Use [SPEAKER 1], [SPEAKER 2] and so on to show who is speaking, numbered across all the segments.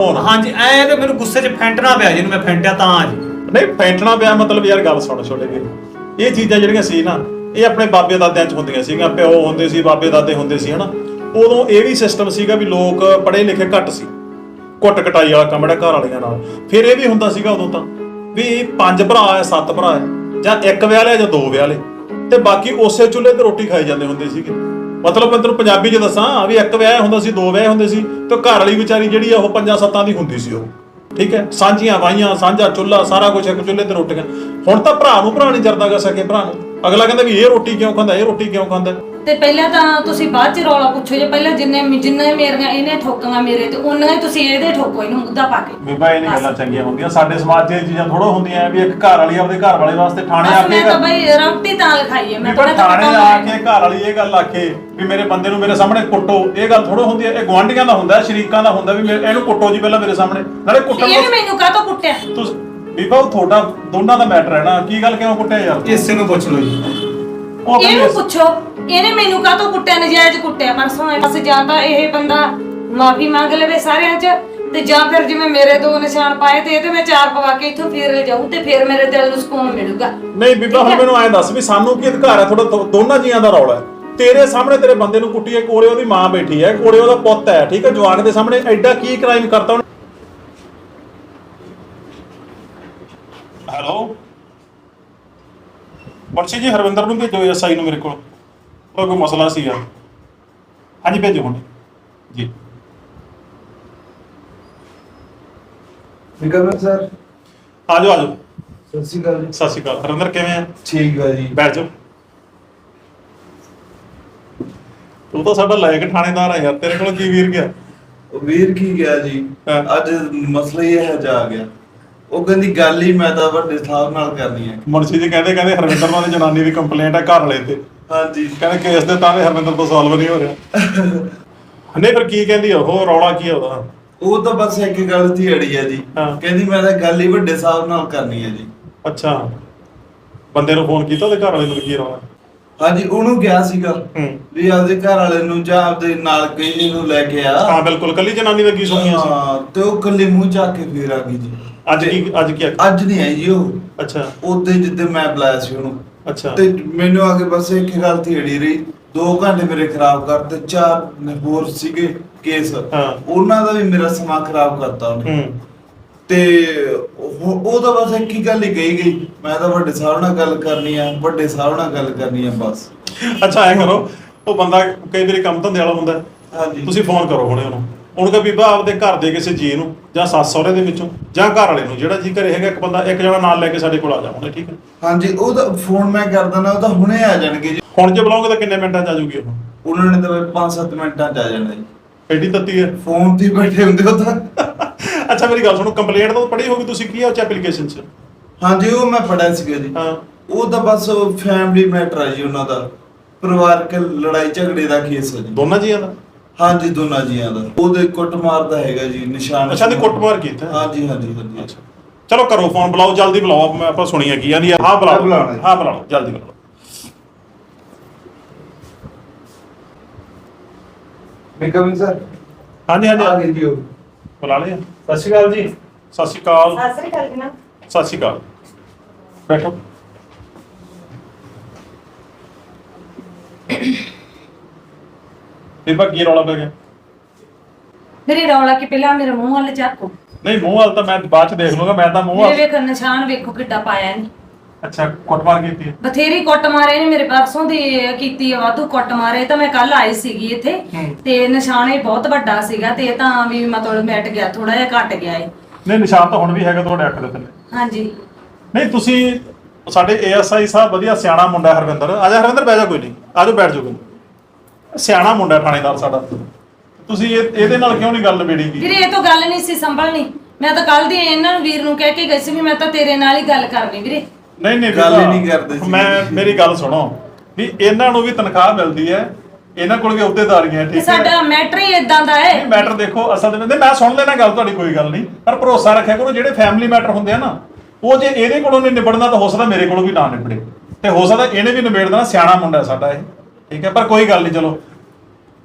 [SPEAKER 1] ਹਾਂਜੀ ਐ ਤੇ ਮੈਨੂੰ ਗੁੱਸੇ 'ਚ ਫੈਂਟਣਾ ਪਿਆ ਜਿਹਨੂੰ ਮੈਂ ਫੈਂਟਿਆ ਤਾਂ ਜੀ।
[SPEAKER 2] ਨਹੀਂ ਫੈਂਟਣਾ ਪਿਆ ਮਤਲਬ ਯਾਰ ਗੱਲ ਸੁਣ ਛੋਟੇ ਵੀਰ। ਇਹ ਚੀਜ਼ਾਂ ਜਿਹੜੀਆਂ ਸੀ ਨਾ ਇਹ ਆਪਣੇ ਬਾਬੇ ਦਾਦਿਆਂ 'ਚ ਹੁੰਦੀਆਂ ਸੀਗੀਆਂ ਪਿਓ ਹੁੰਦੇ ਸੀ ਬਾਬੇ ਦਾਦੇ ਹੁੰਦੇ ਸੀ ਹਨਾ। ਉਦੋਂ ਇਹ ਵੀ ਸਿਸਟਮ ਸੀਗਾ ਵੀ ਲੋਕ ਪੜ੍ਹੇ ਲਿਖੇ ਘੱਟ ਸੀ। ਕੁੱਟ ਕਟਾਈ ਵਾਲਾ ਕੰਮ ਜਿਹੜਾ ਘਰ ਵਾਲੀਆਂ ਨਾਲ। ਫਿਰ ਇਹ ਵੀ ਹੁੰਦਾ ਸੀਗਾ ਉਦੋਂ ਤਾਂ ਵੀ ਪੰਜ ਭਰਾ ਆ ਸੱਤ ਭਰਾ ਆ ਜਾਂ ਇੱਕ ਵਿਆਹ ਲਿਆ ਜਾਂ ਦੋ ਵਿਆਹ ਲਏ। ਤੇ ਬਾਕੀ ਉਸੇ ਚੁੱਲ੍ਹੇ ਤੇ ਰੋਟੀ ਖਾਈ ਜਾਂਦੇ ਹੁੰਦੇ ਸੀਗੇ। ਮਤਲਬ ਮੈਂ ਤੈਨੂੰ ਪੰਜਾਬੀ 'ਚ ਦੱਸਾਂ ਵੀ ਇੱਕ ਵਿਆਹ ਹੁੰਦਾ ਸੀ, ਦੋ ਵਿਆਹ ਹੁੰਦੇ ਸੀ, ਤੇ ਘਰ ਵਾਲੀ ਵਿਚਾਰੀ ਜਿਹੜੀ ਆ, ਉਹ ਪੰਜਾਂ ਸੱਤਾਂ ਦੀ ਹੁੰਦੀ ਸੀ ਉਹ। ਠੀਕ ਹੈ? ਸਾਂਝੀਆਂ ਵਾਈਆਂ ਸਾਂਝਾ ਚੁੱਲ੍ਹਾ, ਸਾਰਾ ਕੁਝ ਇੱਕ ਚੁੱਲ੍ਹੇ ਤੇ ਰੋਟੀਆਂ। ਹੁਣ ਤਾਂ ਭਰਾ ਨੂੰ ਭਰਾ ਨਹੀਂ ਕਰ ਸਕੇ, ਭਰਾ ਨੂੰ। ਅਗਲਾ ਕਹਿੰਦਾ ਵੀ ਇਹ ਰੋਟੀ ਕਿਉਂ ਖਾਂਦਾ, ਇਹ ਰੋਟੀ ਕਿਉਂ ਖਾਂਦਾ?
[SPEAKER 3] ਤੇ ਪਹਿਲਾਂ ਤਾਂ ਤੁਸੀਂ ਬਾਅਦ ਚ ਰੌਲਾ ਪੁੱਛੋ ਜੇ ਪਹਿਲਾਂ ਜਿੰਨੇ ਜਿੰਨੇ ਮੇਰੀਆਂ ਇਹਨੇ ਠੋਕਾਂ ਮੇਰੇ ਤੇ ਉਹਨਾਂ ਹੀ ਤੁਸੀਂ ਇਹਦੇ ਠੋਕੋ ਇਹਨੂੰ ਮੁੱਦਾ ਪਾ ਕੇ।
[SPEAKER 2] ਬੀਬਾ ਇਹ ਨਹੀਂ ਗੱਲਾਂ ਚੰਗੀਆਂ ਹੁੰਦੀਆਂ। ਸਾਡੇ ਸਮਾਜ 'ਚ ਇਹ ਚੀਜ਼ਾਂ ਥੋੜੋ ਹੁੰਦੀਆਂ ਵੀ ਇੱਕ ਘਰ ਵਾਲੀ ਆਪਦੇ ਘਰ ਵਾਲੇ ਵਾਸਤੇ ਥਾਣੇ ਆ
[SPEAKER 3] ਬਸ
[SPEAKER 2] ਕੇ
[SPEAKER 3] ਮੈਂ ਤਾਂ ਬਈ ਰੋਟੀ ਤਾਂ ਲਿਖਾਈ ਹੈ ਮੈਂ
[SPEAKER 2] ਬੀਬਾ
[SPEAKER 3] ਤਾਂ
[SPEAKER 2] ਥਾਣੇ ਆ ਕੇ ਘਰ ਵਾਲੀ ਇਹ ਗੱਲ ਆਖੇ ਵੀ ਮੇਰੇ ਬੰਦੇ ਨੂੰ ਮੇਰੇ ਸਾਹਮਣੇ ਕੁੱਟੋ। ਇਹ ਗੱਲ ਥੋੜੋ ਹੁੰਦੀ ਹੈ ਇਹ ਗਵਾਂਢੀਆਂ ਦਾ ਹੁੰਦਾ ਹੈ, ਸ਼ਰੀਕਾਂ ਦਾ ਹੁੰਦਾ ਵੀ ਮੇਰੇ- ਇਹਨੂੰ ਕੁੱਟੋ ਜੀ ਪਹਿਲਾਂ ਮੇਰੇ ਸਾਹਮਣੇ। ਨਾਲੇ ਕੁੱਟਣ
[SPEAKER 3] ਇਹਨੇ
[SPEAKER 2] ਤੋਂ
[SPEAKER 3] ਮੈਨੂੰ ਕਾਹਤੋਂ ਕੁੱਟਿਆ?
[SPEAKER 2] ਤੁਸੀਂ ਬੀਬਾ ਉਹ ਤੁਹਾਡਾ ਦੋਨਾਂ ਦਾ ਮੈਟਰ ਹੈ ਨਾ। ਕੀ ਗੱਲ ਕਿਉਂ ਕੁੱਟਿਆ ਯਾਰ?
[SPEAKER 1] ਇਸੇ ਨੂੰ ਪੁੱਛ ਲਓ ਜੀ।
[SPEAKER 2] ਉਹ
[SPEAKER 3] ਇਹਨੂੰ ਪੁੱਛੋ। ਇਹਨੇ ਮੈਨੂੰ ਕਾਹਤੋਂ ਕੁੱਟਿਆ ਨਜਾਇਜ਼ ਕੁੱਟਿਆ? ਪਰਸੋਂ ਬਸ ਜਾਂ ਤਾਂ ਇਹ ਬੰਦਾ ਮਾਫੀ ਮੰਗ ਲਵੇ ਸਾਰਿਆਂ 'ਚ ਤੇ ਜਾਂ ਫਿਰ ਜਿਵੇਂ ਮੇਰੇ ਦੋ ਨਿਸ਼ਾਨ ਪਾਏ ਤੇ ਇਹ ਤੇ ਮੈਂ ਚਾਰ ਪਵਾ ਕੇ ਇੱਥੋਂ ਫੇਰ ਜਾਊਂ ਤੇ ਫਿਰ ਮੇਰੇ ਦਿਲ ਨੂੰ ਸਕੂਨ ਮਿਲੂਗਾ।
[SPEAKER 2] ਨਹੀਂ ਬੀਬਾ ਹੁਣ ਮੈਨੂੰ ਐਂ ਦੱਸ ਵੀ ਸਾਨੂੰ ਕੀ ਅਧਿਕਾਰ ਹੈ? ਤੁਹਾਡਾ ਦੋ- ਦੋਨਾਂ ਜੀਆਂ ਦਾ ਰੌਲਾ ਹੈ। ਤੇਰੇ ਸਾਹਮਣੇ ਤੇਰੇ ਬੰਦੇ ਨੂੰ ਕੁੱਟੀਏ ਕੋਲੇ ਉਹਦੀ ਮਾਂ ਬੈਠੀ ਹੈ ਕੋਲੇ ਉਹਦਾ ਪੁੱਤ ਹੈ ਠੀਕ ਹੈ? ਜਵਾਕ ਦੇ ਸਾਹਮਣੇ ਐਡਾ ਕੀ ਕ੍ਰਾਈਮ ਕਰਤਾ ਉਹਨੇ? ਹੈਲੋ? ਬਰਸ਼ੀ ਜੀ ਹਰਵਿੰਦਰ ਨੂੰ ਭੇਜੋ ਐਸਆਈ ਨੂੰ ਮੇਰੇ ਕੋਲ। ਉਹ ਕੋਈ ਮਸਲਾ ਸੀ ਯਾਰ ਹਾਂਜੀ ਭੇਜੋ ਹੁਣ। ਜੀ।
[SPEAKER 4] ਨਿਕਲ ਸਰ।
[SPEAKER 2] ਆਜੋ ਆਜੋ।
[SPEAKER 4] ਸਤਿ ਸ਼੍ਰੀ ਅਕਾਲ ਜੀ।
[SPEAKER 2] ਸਤਿ ਸ਼੍ਰੀ ਅਕਾਲ। ਹਰਵਿੰਦਰ ਕਿਵੇਂ ਆ?
[SPEAKER 4] ਠੀਕ ਹੈ ਜੀ।
[SPEAKER 2] ਬੈਠ ਜਾ ਤੂੰ ਤਾਂ ਸਾਡਾ ਲਾਇਕ ਥਾਣੇਦਾਰ ਆ ਯਾਰ ਤੇਰੇ ਕੋਲ ਕੀ ਵੀਰ ਗਿਆ?
[SPEAKER 4] ਉਹ ਵੀਰ ਕੀ ਗਿਆ ਜੀ?
[SPEAKER 2] ਹਾਂ।
[SPEAKER 4] ਅੱਜ ਮਸਲਾ ਹੀ ਇਹ ਜਾ ਗਿਆ। ਉਹ ਕਹਿੰਦੀ ਗੱਲ ਹੀ ਮੈਂ ਤਾਂ ਵੱਡੇ ਸਾਹਿਬ ਨਾਲ ਕਰਨੀ ਹੈ
[SPEAKER 2] ਮੁਨਸ਼ੀ ਜੀ ਕਹਿੰਦੇ ਕਹਿੰਦੇ ਹਰਵਿੰਦਰ ਨਾਲ ਦੀ ਜਨਾਨੀ ਦੀ ਕੰਪਲੇਂਟ ਹੈ ਘਰ ਵਾਲੇ ਤੇ।
[SPEAKER 4] ਹਾਂਜੀ
[SPEAKER 2] ਕਹਿੰਦੇ ਕੇਸ ਦੇ ਤਾਂ ਵੀ ਹਰਵਿੰਦਰ ਤੋਂ ਸੋਲਵ ਨਹੀਂ ਹੋ ਰਿਹਾ। ਨਹੀਂ ਫਿਰ ਕੀ ਕਹਿੰਦੀ ਆ? ਉਹ ਰੌਲਾ ਕੀ ਆ ਉਹਦਾ?
[SPEAKER 4] ਉਹ ਤਾਂ ਬਸ ਇੱਕ ਗੱਲ ਦੀ ਅੜੀ ਹੈ ਜੀ।
[SPEAKER 2] ਹਾਂ।
[SPEAKER 4] ਕਹਿੰਦੀ ਮੈਂ ਤਾਂ ਗੱਲ ਹੀ ਵੱਡੇ ਸਾਹਿਬ ਨਾਲ ਕਰਨੀ ਹੈ ਜੀ।
[SPEAKER 2] ਅੱਛਾ। ਬੰਦੇ ਨੂੰ ਫੋਨ ਕੀਤਾ ਉਹਦੇ ਘਰ ਵਾਲੇ ਨੂੰ ਕੀ ਰੌਲਾ?
[SPEAKER 4] ਹਾਂਜੀ ਉਹਨੂੰ ਗਿਆ ਸੀਗਾ
[SPEAKER 2] ਹੂੰ।
[SPEAKER 4] ਵੀ ਆਪਦੇ ਘਰ ਵਾਲੇ ਨੂੰ ਜਾਂ ਆਪਦੇ ਨਾਲ ਕਿਸੇ ਨੂੰ ਲੈ ਕੇ ਆ।
[SPEAKER 2] ਹਾਂ ਬਿਲਕੁਲ। ਕੱਲੀ ਜਨਾਨੀ ਦਾ ਕੀ ਸੁਣੀਆਂ ਸੀ
[SPEAKER 4] ਹਾਂ, ਤੇ ਉਹ ਕੱਲੇ ਮੂੰਹ ਚੱਕ ਕੇ ਫੇਰ ਆ ਗਈ ਜੀ।
[SPEAKER 2] ਅੱਜ ਕੀ ਅੱਜ ਕੀ ਆਖਿਆ?
[SPEAKER 4] ਅੱਜ ਨਹੀਂ ਆਈ ਜੀ ਉਹ।
[SPEAKER 2] ਅੱਛਾ।
[SPEAKER 4] ਉਹਦੇ ਜਿੱਦੇ ਮੈਂ ਬੁਲਾਇਆ ਸੀ ਉਹਨੂੰ।
[SPEAKER 2] ਅੱਛਾ।
[SPEAKER 4] ਤੇ ਮੈਨੂੰ ਆ ਕੇ ਬਸ ਇੱਕ ਗੱਲ ਤੇ ਅੜੀ ਰਹੀ। 2 ਘੰਟੇ ਮੇਰੇ ਖਰਾਬ ਕਰਤੇ ਚਾਰ ਨੇ ਹੋਰ ਸੀਗੇ ਕੇਸ।
[SPEAKER 2] ਹਾਂ।
[SPEAKER 4] ਉਹਨਾਂ ਦਾ ਵੀ ਮੇਰਾ ਸਮਾਂ ਖਰਾਬ ਕਰਤਾ ਉਹਨੇ।
[SPEAKER 2] ਹੂੰ।
[SPEAKER 4] ਤੇ ਉਹ ਉਹ ਤਾਂ ਬਸ ਇੱਕ ਹੀ ਗੱਲ ਹੀ ਕਹੀ ਗਈ। ਮੈਂ ਤਾਂ ਵੱਡੇ ਸਾਹਿਬ ਨਾਲ ਗੱਲ ਕਰਨੀ ਆ ਵੱਡੇ ਸਾਹਿਬ ਨਾਲ ਗੱਲ ਕਰਨੀ ਆ ਬਸ।
[SPEAKER 2] ਅੱਛਾ ਐ ਕਰੋ। ਉਹ ਬੰਦਾ ਕਈ ਵਾਰੀ ਕੰਮ ਧੰਦੇ ਵਾਲਾ ਹੁੰਦਾ। ਹੈ।
[SPEAKER 4] ਹਾਂਜੀ।
[SPEAKER 2] ਤੁਸੀਂ ਫੋਨ ਕਰੋ ਹੁਣੇ ਉਹਨੂੰ। ਉਹਨੂੰ ਕਹੇ ਬੀਬਾ ਆਪਦੇ ਘਰ ਦੇ ਕਿਸੇ ਜੀ ਨੂੰ ਜਾਂ ਸੱਸ ਸਹੁਰੇ ਦੇ ਵਿੱਚੋਂ ਜਾਂ ਘਰ ਵਾਲੇ ਨੂੰ ਜਿਹੜਾ ਜੀ ਘਰੇ ਹੈਗਾ ਇੱਕ ਬੰਦਾ ਇੱਕ ਜਣਾ ਨਾਲ ਲੈ ਕੇ ਸਾਡੇ ਕੋਲ ਆ ਜਾ ਹੁਣੇ ਠੀਕ ਹੈ?
[SPEAKER 4] ਹਾਂਜੀ ਉਹਦਾ ਫੋਨ ਮੈਂ ਕਰ ਦਿੰਦਾ ਉਹ ਤਾਂ ਹੁਣੇ ਆ ਜਾਣਗੇ ਜੀ।
[SPEAKER 2] ਹੁਣ ਜੇ ਬੁਲਾਓਗੇ ਤਾਂ ਕਿੰਨੇ ਮਿੰਟਾਂ ਚ ਆ ਜਾਊਗੀ ਉਹ?
[SPEAKER 4] ਉਹਨਾਂ ਨੇ ਤਾਂ 5-7 ਮਿੰਟਾਂ ਚ ਆ ਜਾਣਾ ਜੀ।
[SPEAKER 2] ਐਡੀ ਤੱਤੀ ਹੈ।
[SPEAKER 4] ਫੋਨ ਤੇ ਹੀ ਬੈਠੇ ਹੁੰਦੇ ਉਹ ਤਾਂ।
[SPEAKER 2] ਅੱਛਾ ਮੇਰੀ ਗੱਲ ਸੁਣੋ ਕੰਪਲੇਂਟ ਤਾਂ ਪੜੀ ਹੋਗੀ ਤੁਸੀਂ ਕੀ ਆ ਚ ਐਪਲੀਕੇਸ਼ਨ ਚ?
[SPEAKER 4] ਹਾਂਜੀ ਉਹ ਮੈਂ ਪੜਿਆ ਸੀਗਾ ਜੀ।
[SPEAKER 2] ਹਾਂ।
[SPEAKER 4] ਉਹ ਤਾਂ ਬਸ ਫੈਮਿਲੀ ਮੈਟਰ ਹੈ ਜੀ ਉਹਨਾਂ ਦਾ। ਪਰਿਵਾਰਕ ਲੜਾਈ ਝਗੜੇ ਦਾ ਕੇਸ ਹੈ ਜੀ।
[SPEAKER 2] ਦੋਨਾਂ ਜੀਆਂ ਦਾ?
[SPEAKER 4] ਹਾਂਜੀ ਦੋਨਾਂ ਜੀਆਂ ਦਾ। ਉਹਦੇ ਕੁੱਟਮਾਰ ਦਾ ਹੈਗਾ ਜੀ ਨਿਸ਼ਾਨ
[SPEAKER 2] ਅੱਛਾ ਦੀ ਕੁੱਟਮਾਰ ਕੀਤਾ? ਹੈ?
[SPEAKER 4] ਹਾਂਜੀ ਹਾਂਜੀ ਹਾਂਜੀ।
[SPEAKER 2] ਅੱਛਾ। ਚਲੋ ਕਰੋ ਫੋਨ ਬੁਲਾਓ ਜਲਦੀ ਬੁਲਾਓ। ਆਪਾਂ- ਆਪਾਂ ਸੁਣੀ ਹੈਗੀ ਆਂਦੀ ਹਾਂ ਬੁਲਾਓ।
[SPEAKER 4] ਮੈਂ ਬੁਲਾਉਣਾ ਜੀ।
[SPEAKER 2] ਹਾਂ ਬੁਲਾਓ ਜਲਦੀ ਬੁਲਾਓ।
[SPEAKER 4] ਮੈਂ ਕਮਿੰਗ ਸਰ।
[SPEAKER 2] ਹਾਂਜੀ ਹਾਂਜੀ।
[SPEAKER 4] ਆ ਗਏ ਜੀ ਉਹ।
[SPEAKER 2] ਬੁਲਾ ਲਿਆ ਸਤਿ ਸ਼੍ਰੀ ਅਕਾਲ ਜੀ। ਸਤਿ ਸ਼੍ਰੀ ਅਕਾਲ।
[SPEAKER 3] ਸਤਿ ਸ੍ਰੀ ਅਕਾਲ ਜੀ ਨਾ
[SPEAKER 2] ਸਤਿ ਸ਼੍ਰੀ ਅਕਾਲ। ਬੈਠੋ। ਬੀਬਾ ਕੀ ਰੌਲਾ ਪੈ ਗਿਆ?
[SPEAKER 3] ਮੇਰੇ ਰੌਲਾ ਕਿ ਪਹਿਲਾਂ ਮੇਰੇ ਮੂੰਹ ਵੱਲ ਚੱਕੋ
[SPEAKER 2] ਨਹੀਂ ਮੂੰਹ ਵਾਲ ਤਾਂ ਮੈਂ ਬਾਅਦ ਚ ਦੇਖ ਲੂੰਗਾ ਮੈਂ ਤਾਂ ਮੂੰਹ
[SPEAKER 3] ਮੇਰੇ
[SPEAKER 2] ਵਾਲ
[SPEAKER 3] ਵੇਖ ਨਿਸ਼ਾਨ ਵੇਖੋ ਕਿੱਡਾ ਪਾਇਆ ਨਹੀਂ
[SPEAKER 2] ਅੱਛਾ ਕੁੱਟਮਾਰ ਕੀਤੀ ਹੈ?
[SPEAKER 3] ਬਥੇਰੀ ਕੁੱਟ ਮਾਰੇ ਨੇ ਮੇਰੇ ਪਰਸੋਂ ਦੀ ਕੀਤੀ ਆ ਵਾਧੂ ਕੁੱਟ ਮਾਰੇ ਤਾਂ ਮੈਂ ਕੱਲ ਆਈ ਸੀਗੀ ਇੱਥੇ।
[SPEAKER 2] ਹੂੰ।
[SPEAKER 3] ਤੇ ਨਿਸ਼ਾਨ ਇਹ ਬਹੁਤ ਵੱਡਾ ਸੀਗਾ ਤੇ ਇਹ ਤਾਂ ਵੀ ਮਤਲਬ ਮਿਟ ਗਿਆ ਥੋੜਾ ਜਿਹਾ ਘਟ ਗਿਆ ਏ
[SPEAKER 2] ਨਹੀਂ ਨਿਸ਼ਾਨ ਤਾਂ ਹੁਣ ਵੀ ਹੈਗਾ ਤੁਹਾਡੇ ਅੱਖ ਦੇ ਥੱਲੇ।
[SPEAKER 3] ਹਾਂਜੀ।
[SPEAKER 2] ਨਹੀਂ ਤੁਸੀਂ ਸਾਡੇ ਏਐਸਆਈ ਸਾਹਿਬ ਵਧੀਆ ਸਿਆਣਾ ਮੁੰਡਾ ਹਰਵਿੰਦਰ। ਆ ਜਾ ਹਰਵਿੰਦਰ ਬਹਿ ਜਾ ਕੋਈ ਨਹੀਂ। ਆ ਜਾ ਬੈਠ ਜਾ ਕੋਈ ਨਹੀਂ। ਸਿਆਣਾ ਮੁੰਡਾ ਥਾਣੇਦਾਰ ਸਾਡਾ। ਤੁਸੀਂ ਇਹ- ਇਹਦੇ ਨਾਲ ਕਿਉਂ ਨਹੀਂ ਗੱਲ ਨਿਬੇੜੀ ਗਈ?
[SPEAKER 3] ਵੀਰੇ ਇਹ ਤਾਂ ਗੱਲ ਨਹੀਂ ਸੀ ਸੰਭਲਣੀ ਮੈਂ ਤਾਂ ਕੱਲ ਦੀ ਇਹਨਾਂ ਨੂੰ ਵੀਰ ਨੂੰ ਕਹਿ ਕੇ ਗਈ ਸੀ ਵੀ ਮੈਂ ਤਾਂ ਤੇਰੇ ਨਾਲ ਹੀ ਗੱਲ ਕਰਨੀ ਵੀਰੇ।
[SPEAKER 2] ਨਹੀਂ ਨਹੀਂ
[SPEAKER 4] ਗੱਲ ਹੀ ਨਹੀਂ ਕਰਦੇ ਸੀ।
[SPEAKER 2] ਮੈਂ ਮੇਰੀ ਗੱਲ ਸੁਣੋ। ਵੀ ਇਹਨਾਂ ਨੂੰ ਵੀ ਤਨਖਾਹ ਮਿਲਦੀ ਹੈ। ਇਹਨਾਂ ਕੋਲ ਵੀ ਅਹੁਦੇਦਾਰੀਆਂ ਠੀਕ ਹੈ?
[SPEAKER 3] ਸਾਡਾ ਮੈਟਰ ਹੀ ਇਦਾਂ ਦਾ ਏ
[SPEAKER 2] ਮੈਟਰ ਦੇਖੋ ਅਸਲ ਦੇ ਵਿੱਚ ਮੈਂ ਸੁਣ ਲੈਣਾ ਗੱਲ ਤੁਹਾਡੀ ਕੋਈ ਗੱਲ ਨਹੀਂ। ਪਰ ਭਰੋਸਾ ਰੱਖਿਆ ਕਰੋ ਜਿਹੜੇ ਫੈਮਿਲੀ ਮੈਟਰ ਹੁੰਦੇ ਆ ਨਾ ਉਹ ਜੇ ਇਹਦੇ ਕੋਲੋਂ ਨਹੀਂ ਨਿਬੜਨਾ ਤਾਂ ਹੋ ਸਕਦਾ ਮੇਰੇ ਕੋਲੋਂ ਵੀ ਨਾ ਨਿਬੜੇ। ਤੇ ਹੋ ਸਕਦਾ ਇਹਨੇ ਵੀ ਨਿਬੇੜਨਾ ਸਿਆਣਾ ਮੁੰਡਾ ਸਾਡਾ ਇਹ। ਠੀਕ ਹੈ ਪਰ ਕੋਈ ਗੱਲ ਨਹੀਂ ਚਲੋ।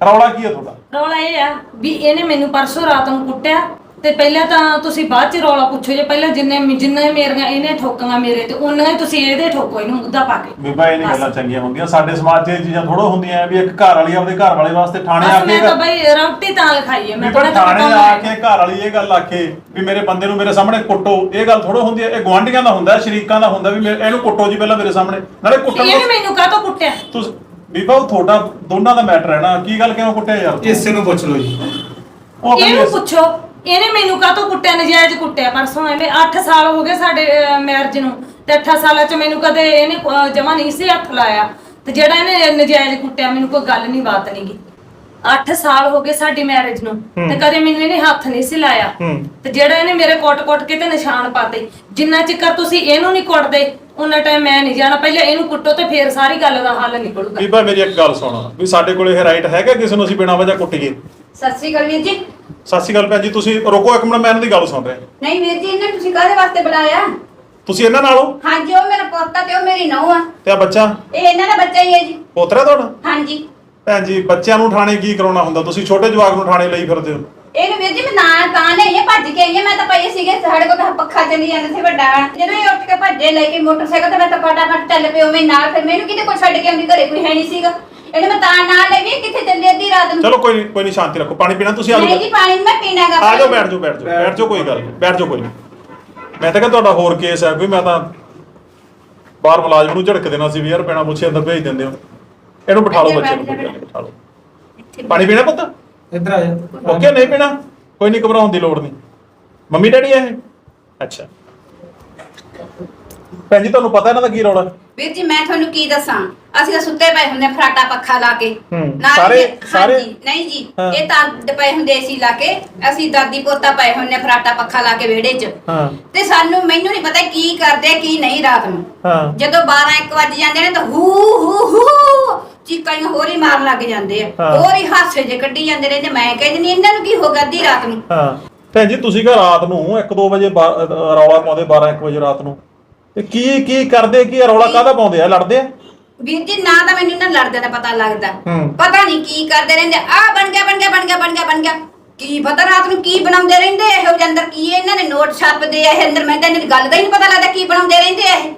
[SPEAKER 2] ਰੌਲਾ ਕੀ ਹੈ ਤੁਹਾਡਾ?
[SPEAKER 3] ਰੌਲਾ ਇਹ ਆ ਵੀ ਇਹਨੇ ਮੈਨੂੰ ਪਰਸੋਂ ਰਾਤ ਨੂੰ ਕੁੱਟਿਆ ਤੇ ਪਹਿਲਾਂ ਤਾਂ ਤੁਸੀਂ ਬਾਅਦ ਚ ਰੌਲਾ ਪੁੱਛੋ ਜੇ ਪਹਿਲਾਂ ਜਿੰਨੇ ਜਿੰਨੇ ਮੇਰੀਆਂ ਇਹਨੇ ਠੋਕਾਂ ਮੇਰੇ ਤੇ ਉਹਨਾਂ ਹੀ ਤੁਸੀਂ ਇਹਦੇ ਠੋਕੋ ਇਹਨੂੰ ਮੁੱਦਾ ਪਾ ਕੇ।
[SPEAKER 2] ਬੀਬਾ ਇਹ ਨਹੀਂ ਗੱਲਾਂ ਚੰਗੀਆਂ ਹੁੰਦੀਆਂ। ਸਾਡੇ ਸਮਾਜ 'ਚ ਇਹ ਚੀਜ਼ਾਂ ਥੋੜਾ ਹੁੰਦੀਆਂ ਵੀ ਇੱਕ ਘਰ ਵਾਲੀ ਆਪਦੇ ਘਰ ਵਾਲੇ ਵਾਸਤੇ ਥਾਣੇ ਆ
[SPEAKER 3] ਬਸ
[SPEAKER 2] ਕੇ
[SPEAKER 3] ਮੈਂ ਤਾਂ ਬਈ ਰੌਟੀ ਤਾਂ ਲਿਖਾਈ ਹੈ ਮੈਂ
[SPEAKER 2] ਬੀਬਾ
[SPEAKER 3] ਤਾਂ
[SPEAKER 2] ਥਾਣੇ ਆ
[SPEAKER 3] ਹੈ।
[SPEAKER 2] ਕੇ ਘਰ ਵਾਲੀ ਇਹ ਗੱਲ ਆਖੇ ਵੀ ਮੇਰੇ ਬੰਦੇ ਨੂੰ ਮੇਰੇ ਸਾਹਮਣੇ ਕੁੱਟੋ। ਇਹ ਗੱਲ ਥੋੜਾ ਹੁੰਦੀ ਹੈ ਇਹ ਗਵਾਂਢੀਆਂ ਦਾ ਹੁੰਦਾ ਸ਼ਰੀਕਾਂ ਦਾ ਹੁੰਦਾ ਵੀ ਮੇਰੇ- ਇਹਨੂੰ ਕੁੱਟੋ ਜੀ ਪਹਿਲਾਂ ਮੇਰੇ ਸਾਹਮਣੇ। ਨਾਲੇ ਕੁੱਟਣ
[SPEAKER 3] ਇਹਨੇ
[SPEAKER 2] ਤੋਂ
[SPEAKER 3] ਮੈਨੂੰ ਕਾਹਤੋਂ ਕੁੱਟਿਆ?
[SPEAKER 2] ਤੁਸੀਂ ਬੀਬਾ ਉਹ ਤੁਹਾਡਾ ਦੋਨਾਂ ਦਾ ਮੈਟਰ ਹੈ ਨਾ। ਕੀ ਗੱਲ ਕਿਉਂ ਕੁੱਟਿਆ ਯਾਰ
[SPEAKER 1] ਇਸੇ ਨੂੰ ਪੁੱਛ ਲਓ ਜੀ।
[SPEAKER 2] ਉਹ ਕਹਿੰਦੀ
[SPEAKER 3] ਇਹਨੂੰ ਪੁੱਛੋ ਇਹਨੇ ਮੈਨੂੰ ਕਾਹਤੋਂ ਕੁੱਟਿਆ ਨਜਾਇਜ਼ ਕੁੱਟਿਆ? ਪਰਸੋਂ ਐਵੇਂ 8 ਸਾਲ ਹੋ ਗਏ ਸਾਡੇ ਮੈਰਿਜ ਨੂੰ। ਤੇ 8 ਸਾਲਾਂ ਚ ਮੈਨੂੰ ਕਦੇ ਇਹਨੇ ਜਮਾ ਨਹੀਂ ਸੀ ਹੱਥ ਲਾਇਆ। ਤੇ ਜਿਹੜਾ ਇਹਨੇ ਨਜਾਇਜ਼ ਕੁੱਟਿਆ ਮੈਨੂੰ ਕੋਈ ਗੱਲ ਨਹੀਂ ਬਾਤ ਨਹੀਂ ਗੀ। 8 ਸਾਲ ਹੋ ਗਏ ਸਾਡੀ ਮੈਰਿਜ ਨੂੰ। ਤੇ ਕਦੇ ਮੈਨੂੰ ਇਹਨੇ ਹੱਥ ਨਹੀਂ ਸੀ ਲਾਇਆ। ਤੇ ਜਿਹੜਾ ਇਹਨੇ ਮੇਰੇ ਕੁੱਟ-ਕੁੱਟ ਕੇ ਤੇ ਨਿਸ਼ਾਨ ਪਾਤੇ ਜਿੰਨਾ ਚਿਕਰ ਤੁਸੀਂ ਇਹਨੂੰ ਨਹੀਂ ਕੁੱਟਦੇ ਉਹਨਾਂ ਟਾਈਮ ਮੈਂ ਨਹੀਂ ਜਾਣਾ ਪਹਿਲਾਂ ਇਹਨੂੰ ਕੁੱਟੋ ਤੇ ਫੇਰ ਸਾਰੀ ਗੱਲ ਦਾ ਹੱਲ ਨਿਕਲੂਗਾ।
[SPEAKER 2] ਬੀਬਾ ਮੇਰੀ ਇੱਕ ਗੱਲ ਸੁਣ ਵੀ ਸਾਡੇ ਕੋਲ ਇਹ ਰਾਈਟ ਹੈਗਾ ਕਿਸੇ ਨੂੰ ਅਸੀਂ ਬਿਨਾਂ ਵਜ੍ਹਾ ਕੁੱਟੀਏ
[SPEAKER 5] ਸਤਿ ਸ਼੍ਰੀ ਅਕਾਲ ਵੀਰ ਜੀ।
[SPEAKER 2] ਸਤਿ ਸ਼੍ਰੀ ਅਕਾਲ ਭੈਣ ਜੀ ਤੁਸੀਂ ਰੁਕੋ ਇੱਕ ਮਿੰਟ ਮੈਂ ਇਹਨਾਂ ਦੀ ਗੱਲ ਸੁਣ ਰਿਹਾ।
[SPEAKER 5] ਨਹੀਂ ਵੀਰ ਜੀ ਇਹਨਾਂ ਨੂੰ ਤੁਸੀਂ ਕਾਹਦੇ ਵਾਸਤੇ ਬੁਲਾਇਆ?
[SPEAKER 2] ਤੁਸੀਂ ਇਹਨਾਂ ਨਾਲੋਂ
[SPEAKER 5] ਹਾਂਜੀ ਉਹ ਮੇਰਾ ਪੋਤਾ ਤੇ ਉਹ ਮੇਰੀ ਨੂੰਹ ਆ।
[SPEAKER 2] ਤੇ ਆ ਬੱਚਾ?
[SPEAKER 5] ਇਹ ਇਹਨਾਂ ਦਾ ਬੱਚਾ ਹੀ ਹੈ ਜੀ।
[SPEAKER 2] ਪੋਤਰਾ ਤੁਹਾਡਾ?
[SPEAKER 5] ਹਾਂਜੀ।
[SPEAKER 2] ਭੈਣ ਜੀ ਬੱਚਿਆਂ ਨੂੰ ਥਾਣੇ ਕੀ ਕਰਾਉਣਾ ਹੁੰਦਾ? ਤੁਸੀਂ ਛੋਟੇ ਜਵਾਕ ਨੂੰ ਥਾਣੇ ਲਈ ਫਿਰਦੇ ਹੋ।
[SPEAKER 5] ਇਹਨੂੰ ਵੀਰ ਜੀ ਮੈਂ ਨਾ ਤਾਂ ਨਹੀਂ ਇਹ ਭੱਜ ਕੇ ਆਈ ਹਾਂ ਮੈਂ ਤਾਂ ਪਈ ਸੀਗੇ ਸਾਡੇ ਕੋਲ ਤਾਂ ਪੱਖਾ ਚੱਲੀ ਜਾਂਦਾ ਸੀ ਵੱਡਾ। ਜਦੋਂ ਇਹ ਉੱਠ ਕੇ ਭੱਜੇ ਲੈ ਕੇ ਮੋਟਰਸਾਈਕਲ ਤੇ ਮੈਂ ਤਾਂ ਫਟਾਫਟ ਚੱਲ ਪਈ ਉਵੇਂ ਨਾਲ ਫਿਰ ਮੈਨੂੰ ਕਿਤੇ ਕੋਈ ਛੱਡ ਕੇ ਆਉਂਦੀ ਘਰੇ ਕੋਈ ਹੈ ਨਹੀਂ ਸੀਗਾ। ਇਹਨੂੰ ਮੈਂ ਤਾਂ ਨਾਲ ਲੈ ਗਈ ਕਿੱਥੇ ਚੱਲੀ ਅੱਧੀ ਰਾਤ ਨੂੰ?
[SPEAKER 2] ਚਲੋ ਕੋਈ ਨਹੀਂ ਕੋਈ ਨਹੀਂ ਸ਼ਾਂਤੀ ਰੱਖੋ। ਪਾਣੀ ਪੀਣਾ ਤੁਸੀਂ ਆ
[SPEAKER 5] ਨਹੀਂ ਜੀ
[SPEAKER 2] ਜਾਓ
[SPEAKER 5] ਪਾਣੀ ਨੀ ਮੈਂ ਪੀਣਾਗਾ।
[SPEAKER 2] ਆ ਜਾਓ ਬੈਠ ਜਾਓ ਬੈਠ ਜਾਓ। ਬੈਠ ਜਾਓ ਕੋਈ ਗੱਲ ਨਹੀਂ ਬੈਠ ਜਾਓ ਕੋਈ ਮੈਂ ਤਾਂ ਕਹਿੰਦਾ ਤੁਹਾਡਾ ਹੋਰ ਕੇਸ ਹੈ ਕੋਈ ਮੈਂ ਤਾਂ ਬਾਹਰ ਮੁਲਾਜ਼ਮ ਨੂੰ ਝੜਕ ਦੇਣਾ ਸੀ ਵੀ ਯਾਰ ਬਿਨਾਂ ਪੁੱਛੇ ਅੰਦਰ ਭੇਜ ਦਿੰਦੇ ਹੋ। ਇਹਨੂੰ ਬਿਠਾ ਲਓ ਬੱਚੇ ਨੂੰ ਕੋਈ ਗੱਲ ਨੀ, ਬਿਠਾ ਲਓ। ਪਾਣੀ ਪੀਣਾ ਪੁੱਤ?
[SPEAKER 1] ਇੱਧਰ ਆ ਜਾ।
[SPEAKER 2] ਓਕੇ ਨਹੀਂ ਪੀਣਾ? ਕੋਈ ਨਹੀਂ ਘਬਰਾਉਣ ਦੀ ਲੋੜ ਨਹੀਂ। ਮੰਮੀ ਡੈਡੀ ਹੈ ਇਹ? ਅੱਛਾ। ਭੈਣ ਜੀ ਤੁਹਾਨੂੰ ਪਤਾ ਇਹਨਾਂ ਦਾ ਕੀ ਰੌਲਾ?
[SPEAKER 5] ਵੀਰ ਜੀ ਮੈਂ ਤੁਹਾਨੂੰ ਕੀ ਦੱਸਾਂ? ਅਸੀਂ ਤਾਂ ਸੁੱਤੇ ਪਏ ਹੁੰਦੇ ਫਰਾਟਾ ਪੱਖਾ ਲਾ ਕੇ।
[SPEAKER 2] ਹੂੰ।
[SPEAKER 5] ਨਾਲ
[SPEAKER 2] ਸਾਰੇ- ਸਾਰੇ?
[SPEAKER 5] ਹਾਂਜੀ, ਨਹੀਂ ਜੀ
[SPEAKER 2] ਹਾਂ।
[SPEAKER 5] ਇਹ ਤਾਂ ਅੱਡ ਪਏ ਹੁੰਦੇ ਏਸੀ ਲਾ ਕੇ। ਅਸੀਂ ਦਾਦੀ ਪੋਤਾ ਪਏ ਹੁੰਦੇ ਫਰਾਟਾ ਪੱਖਾ ਲਾ ਕੇ ਵਿਹੜੇ 'ਚ।
[SPEAKER 2] ਹਾਂ।
[SPEAKER 5] ਤੇ ਸਾਨੂੰ ਮੈਨੂੰ ਨਹੀਂ ਪਤਾ ਕੀ ਕਰਦੇ ਆ ਕੀ ਨਹੀਂ ਰਾਤ ਨੂੰ।
[SPEAKER 2] ਹਾਂ।
[SPEAKER 5] ਜਦੋਂ 12 1 ਵਜ ਜਾਂਦੇ ਨੇ ਤਾਂ ਹੂ ਹੂ ਹੂ ਚੀਕਾਂ ਹੋਰ ਹੀ ਮਾਰਨ ਲੱਗ ਜਾਂਦੇ ਆ।
[SPEAKER 2] ਹਾਂ।
[SPEAKER 5] ਹੋਰ ਹੀ ਹਾਸੇ ਜੇ ਕੱਢੀ ਜਾਂਦੇ ਰਹਿੰਦੇ। ਮੈਂ ਕਹਿੰਦੀ ਨਹੀਂ ਇਹਨਾਂ ਨੂੰ ਕੀ ਹੋ ਗਿਆ ਅੱਧੀ ਰਾਤ ਨੂੰ?
[SPEAKER 2] ਹਾਂ। ਭੈਣ ਜੀ ਤੁਸੀਂ ਕਹ ਰਾਤ ਨੂੰ 1-2 ਵਜੇ ਬਾ- ਅਹ ਰੌਲਾ ਪਾਉਂਦੇ 12-1 ਵਜੇ ਰਾਤ ਨੂੰ। ਤੇ ਕੀ ਕੀ ਕਰਦੇ ਕੀ ਆ? ਰੌਲਾ ਕਾਹਦਾ ਪਾਉਂਦੇ ਆ? ਲੜਦੇ ਆ?
[SPEAKER 5] ਵੀਰ ਜੀ ਨਾ ਤਾਂ ਮੈਨੂੰ ਇਹਨਾਂ ਲੜਦੇ ਦਾ ਪਤਾ ਲੱਗਦਾ।
[SPEAKER 2] ਹੂੰ।
[SPEAKER 5] ਪਤਾ ਨਹੀਂ ਕੀ ਕਰਦੇ ਰਹਿੰਦੇ। ਆ ਬਣ ਗਿਆ ਬਣ ਗਿਆ ਬਣ ਗਿਆ ਬਣ ਗਿਆ ਬਣ ਗਿਆ। ਕੀ ਪਤਾ ਰਾਤ ਨੂੰ ਕੀ ਬਣਾਉਂਦੇ ਰਹਿੰਦੇ ਇਹੋ ਜਿਹੇ ਅੰਦਰ ਕੀ ਇਹਨਾਂ ਨੇ ਨੋਟ ਛਾਪਦੇ ਆ ਇਹ ਅੰਦਰ ਮੈਂ ਤਾਂ ਇਹਨਾਂ ਦੀ ਗੱਲ ਦਾ ਹੀ ਨਹੀਂ ਪਤਾ ਲੱਗਦਾ ਕੀ ਬਣਾਉਂਦੇ ਰਹਿੰਦੇ ਆ ਇਹ।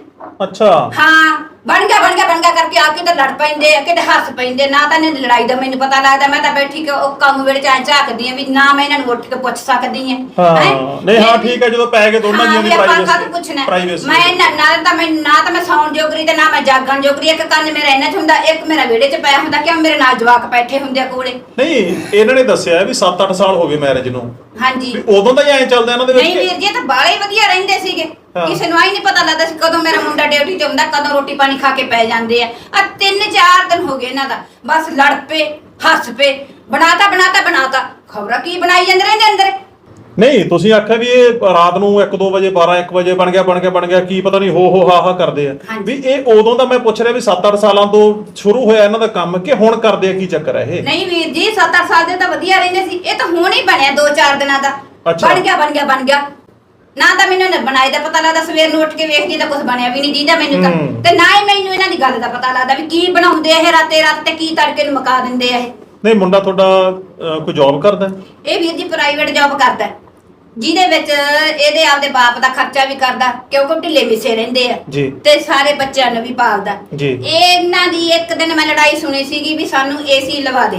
[SPEAKER 2] ਅੱਛਾ।
[SPEAKER 5] ਹਾਂ ਬਣ ਗਿਆ ਬਣ ਗਿਆ ਬਣ ਗਿਆ ਕਰਕੇ ਆ ਕੇ ਤਾਂ ਲੜ ਪੈਂਦੇ ਆ ਕਿਤੇ ਹੱਸ ਪੈਂਦੇ ਨਾ ਤਾਂ ਇਹਨਾਂ ਦੀ ਲੜਾਈ ਦਾ ਮੈਨੂੰ ਪਤਾ ਲੱਗਦਾ ਮੈਂ ਤਾਂ ਬੈਠੀ ਕਿ ਉਹ ਕੰਮ ਵੇਲੇ ਚ ਐਂ ਝਾਕਦੀ ਆ ਵੀ ਨਾ ਮੈਂ ਇਹਨਾਂ ਨੂੰ ਉੱਠ ਕੇ ਪੁੱਛ ਸਕਦੀ ਆ।
[SPEAKER 2] ਹਾਂ
[SPEAKER 5] ਹੈਂ?
[SPEAKER 2] ਨਹੀਂ ਹਾਂ
[SPEAKER 5] ਫਿਰ
[SPEAKER 2] ਠੀਕ ਹੈ ਜਦੋਂ ਪੈ ਗਏ ਦੋਨਾਂ
[SPEAKER 5] ਹਾਂ,
[SPEAKER 2] ਜੀਆਂ ਦੀ
[SPEAKER 5] ਵੀ ਆਪਾਂ ਕਾਹਤੋਂ
[SPEAKER 2] ਪ੍ਰਾਈਵੇਸੀ
[SPEAKER 5] ਪੁੱਛਣਾ?
[SPEAKER 2] ਪ੍ਰਾਈਵੇਸੀ
[SPEAKER 5] ਮੈਂ ਨਾ ਨਾ ਤਾਂ ਮੈਂ ਨਾ ਤਾਂ ਮੈਂ ਸੌਣ ਜੋਗਰੀ ਤੇ ਨਾ ਮੈਂ ਜਾਗਣ ਜੋਗਰੀ ਇੱਕ ਕੰਨ ਮੇਰਾ ਇਹਨਾਂ ਚ ਹੁੰਦਾ ਇੱਕ ਮੇਰਾ ਵਿਹੜੇ ਚ ਪਿਆ ਹੁੰਦਾ ਕਿ ਮੇਰੇ ਨਾਲ ਜਵਾਕ ਬੈਠੇ ਹੁੰਦੇ ਆ ਕੋਲੇ।
[SPEAKER 2] ਨਹੀਂ ਇਹਨਾਂ ਨੇ ਦੱਸਿਆ ਵੀ 7-8 ਸਾਲ ਹੋ ਗਏ ਮੈਰਿਜ ਨੂੰ।
[SPEAKER 5] ਹਾਂਜੀ।
[SPEAKER 2] ਉਦੋਂ ਤਾਂ ਹੀ ਐਂ ਚੱਲਦਾ ਇਹਨਾਂ ਦੇ
[SPEAKER 5] ਨਹੀਂ
[SPEAKER 2] ਵਿੱਚ
[SPEAKER 5] ਵੀਰ ਜੀ ਇਹ ਤਾਂ ਬਾਲੇ ਵਧੀਆ ਰਹਿੰਦੇ ਸੀਗੇ। ਕਿਸੇ ਨੂੰ ਆਈ ਨਹੀਂ ਪਤਾ ਲੱਗਦਾ ਸੀ ਕਦੋਂ ਮੇਰਾ ਮੁੰਡਾ ਡਿਊਟੀ ਤੇ ਹੁੰਦਾ ਕਦੋਂ ਰੋਟੀ ਪਾਣੀ ਖਾ ਕੇ ਪੈ ਜਾਂਦੇ ਆ। ਆ ਤਿੰਨ ਚਾਰ ਦਿਨ ਹੋ ਗਏ ਇਹਨਾਂ ਦਾ। ਬਸ ਲੜ ਪਏ ਹੱਸ ਪਏ। ਬਣਾਤਾ ਬਣਾਤਾ ਬਣਾਤਾ। ਖਬਰਾਂ ਕੀ ਬਣਾਈ ਜਾਂਦੇ ਰਹਿੰਦੇ ਅੰਦਰ?
[SPEAKER 2] ਨਹੀਂ ਤੁਸੀਂ ਆਖਿਆ ਵੀ ਇਹ ਰਾਤ ਨੂੰ 1-2 ਵਜੇ 12-1 ਵਜੇ ਬਣ ਗਿਆ ਬਣ ਗਿਆ ਬਣ ਗਿਆ ਕੀ ਪਤਾ ਨਹੀਂ ਹੋ ਹੋ ਹਾ ਹਾ ਕਰਦੇ ਆ।
[SPEAKER 5] ਹਾਂਜੀ।
[SPEAKER 2] ਵੀ ਇਹ ਉਦੋਂ ਦਾ ਮੈਂ ਪੁੱਛ ਰਿਹਾ ਵੀ 7-8 ਸਾਲਾਂ ਤੋਂ ਸ਼ੁਰੂ ਹੋਇਆ ਇਹਨਾਂ ਦਾ ਕੰਮ ਕਿ ਹੁਣ ਕਰਦੇ ਆ ਕੀ ਚੱਕਰ ਹੈ ਇਹ?
[SPEAKER 5] ਨਹੀਂ ਵੀਰ ਜੀ 7-8 ਸਾਲ ਦੇ ਤਾਂ ਵਧੀਆ ਰਹਿੰਦੇ ਸੀ। ਇਹ ਤਾਂ ਹੁਣ ਹੀ ਬਣਿਆ 2-4 ਦਿਨਾਂ ਦਾ।
[SPEAKER 2] ਅੱਛਾ।
[SPEAKER 5] ਬਣ ਗਿਆ ਬਣ ਗਿਆ ਬਣ ਗਿਆ। ਨਾ ਤਾਂ ਮੈਨੂੰ ਇਹਨਾਂ ਬਣਾਈ ਦਾ ਪਤਾ ਲੱਗਦਾ ਸਵੇਰ ਨੂੰ ਉੱਠ ਕੇ ਵੇਖਦੀ ਤਾਂ ਕੁਝ ਬਣਿਆ ਵੀ ਨਹੀਂ ਦੀਦਾ ਮੈਨੂੰ ਤਾਂ।
[SPEAKER 2] ਹੂੰ।
[SPEAKER 5] ਤੇ ਨਾ ਹੀ ਮੈਨੂੰ ਇਹਨਾਂ ਦੀ ਗੱਲ ਦਾ ਪਤਾ ਲੱਗਦਾ ਵੀ ਕੀ ਬਣਾਉਂਦੇ ਇਹ ਰਾਤੇ ਰਾਤ ਤੇ ਕੀ ਤੜਕੇ ਨੂੰ ਮਕਾ ਦਿੰਦੇ ਆ ਇਹ।
[SPEAKER 2] ਨਹੀਂ ਮੁੰਡਾ ਤੁਹਾਡਾ ਅਹ, ਕੋਈ ਜੌਬ ਕਰਦਾ ਹੈ?
[SPEAKER 5] ਇਹ ਵੀਰ ਜੀ ਪ੍ਰਾਈਵੇਟ ਜੌਬ ਕਰਦਾ ਹੈ, ਜਿਹਦੇ ਵਿੱਚ ਇਹਦੇ ਆਪਦੇ ਬਾਪ ਦਾ ਖਰਚਾ ਵੀ ਕਰਦਾ ਕਿਉਂਕਿ ਢਿੱਲੇ ਮਿੱਸੇ ਰਹਿੰਦੇ ਆ।
[SPEAKER 2] ਜੀ।
[SPEAKER 5] ਤੇ ਸਾਰੇ ਬੱਚਿਆਂ ਨੂੰ ਵੀ ਪਾਲਦਾ।
[SPEAKER 2] ਜੀ।
[SPEAKER 5] ਇਹਨਾਂ ਦੀ ਇੱਕ ਦਿਨ ਮੈਂ ਲੜਾਈ ਸੁਣੀ ਸੀਗੀ ਵੀ ਸਾਨੂੰ ਏਸੀ ਲਵਾ ਦੇ।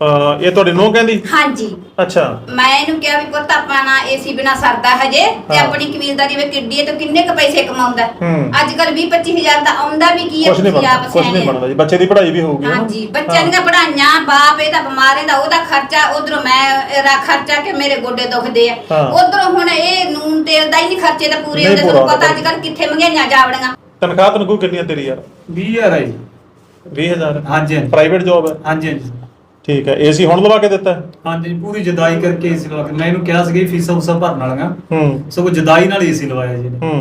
[SPEAKER 2] ਅਹ, ਇਹ ਤੁਹਾਡੀ ਨੂੰਹ ਕਹਿੰਦੀ
[SPEAKER 5] ਹਾਂਜੀ
[SPEAKER 2] ਅੱਛਾ
[SPEAKER 5] ਮੈਂ ਇਹਨੂੰ ਕਿਹਾ ਵੀ ਪੁੱਤ ਆਪਾਂ ਨਾ ਏਸੀ ਬਿਨਾ ਸਰਦਾ ਹਜੇ ਤੇ
[SPEAKER 2] ਹਾਂ।
[SPEAKER 5] ਆਪਣੀ ਕਬੀਲਦਾਰੀ ਵਿੱਚ ਕਿੱਡੀ ਹੈ ਤੇ ਕਿੰਨੇ ਕ ਪੈਸੇ ਕਮਾਉਂਦਾ
[SPEAKER 2] ਹੂੰ।
[SPEAKER 5] ਅੱਜ ਕੱਲ 20 25000 ਦਾ ਆਉਂਦਾ ਵੀ ਕੀ ਹੈ
[SPEAKER 2] ਕੁਝ ਨਹੀਂ
[SPEAKER 5] ਤੁਸੀਂ
[SPEAKER 2] ਬਣਦਾ
[SPEAKER 5] ਆਪ
[SPEAKER 2] ਕੁਝ ਨਹੀਂ। ਬਣਦਾ ਜੀ ਬੱਚੇ ਦੀ ਪੜ੍ਹਾਈ ਵੀ ਹੋਊਗੀ ਨਾ।
[SPEAKER 5] ਹਾਂਜੀ ਬੱਚਿਆਂ
[SPEAKER 2] ਹਾਂ।
[SPEAKER 5] ਦੀਆਂ ਪੜਾਈਆਂ ਬਾਪ ਇਹਦਾ ਬਿਮਾਰ ਇਹਦਾ ਉਹਦਾ ਖਰਚਾ ਉਧਰੋਂ ਮੈਂ ਇਹਦਾ ਖਰਚਾ ਕਿ ਮੇਰੇ ਗੋਡੇ ਦੁਖਦੇ ਆ
[SPEAKER 2] ਹਾਂ।
[SPEAKER 5] ਉਧਰੋਂ ਹੁਣ ਇਹ ਨੂਨ ਤੇਲ ਦਾ ਹੀ ਨਹੀਂ ਖਰਚੇ ਤਾਂ ਪੂਰੇ
[SPEAKER 2] ਨਹੀਂ
[SPEAKER 5] ਹੁੰਦੇ ਤੁਹਾਨੂੰ
[SPEAKER 2] ਪੂਰਾ
[SPEAKER 5] ਪਤਾ
[SPEAKER 2] ਹੁੰਦਾ।
[SPEAKER 5] ਅੱਜ ਕੱਲ ਕਿੱਥੇ ਮਹਿੰਗਾਈਆਂ ਜਾਵੜੀਆਂ
[SPEAKER 2] ਤਨਖਾਹ ਤਨਖੂ ਕਿੰਨੀ ਹੈ ਤੇਰੀ ਯਾਰ
[SPEAKER 1] 20000 ਹੈ ਜੀ
[SPEAKER 2] 20000
[SPEAKER 1] ਹਾਂਜੀ ਹਾਂਜੀ
[SPEAKER 2] ਪ੍ਰਾਈਵੇਟ ਜੌਬ ਹੈ
[SPEAKER 1] ਹਾਂਜੀ ਹਾਂਜੀ
[SPEAKER 2] ਠੀਕ ਹੈ ਏਸੀ ਹੁਣ ਲਵਾ ਕੇ ਦਿੱਤਾ? ਹੈ?
[SPEAKER 1] ਹਾਂਜੀ ਪੂਰੀ ਜਦਾਈ ਕਰਕੇ ਏਸੀ ਲਵਾ ਕੇ। ਮੈਂ ਇਹਨੂੰ ਕਿਹਾ ਸੀਗਾ ਫੀਸਾਂ ਉਸਾ ਭਰਨ ਵਾਲੀਆਂ।
[SPEAKER 2] ਹੂੰ।
[SPEAKER 1] ਸਗੋਂ ਜਦਾਈ ਨਾਲ ਏਸੀ ਲਵਾਇਆ ਜੀ
[SPEAKER 2] ਹੂੰ।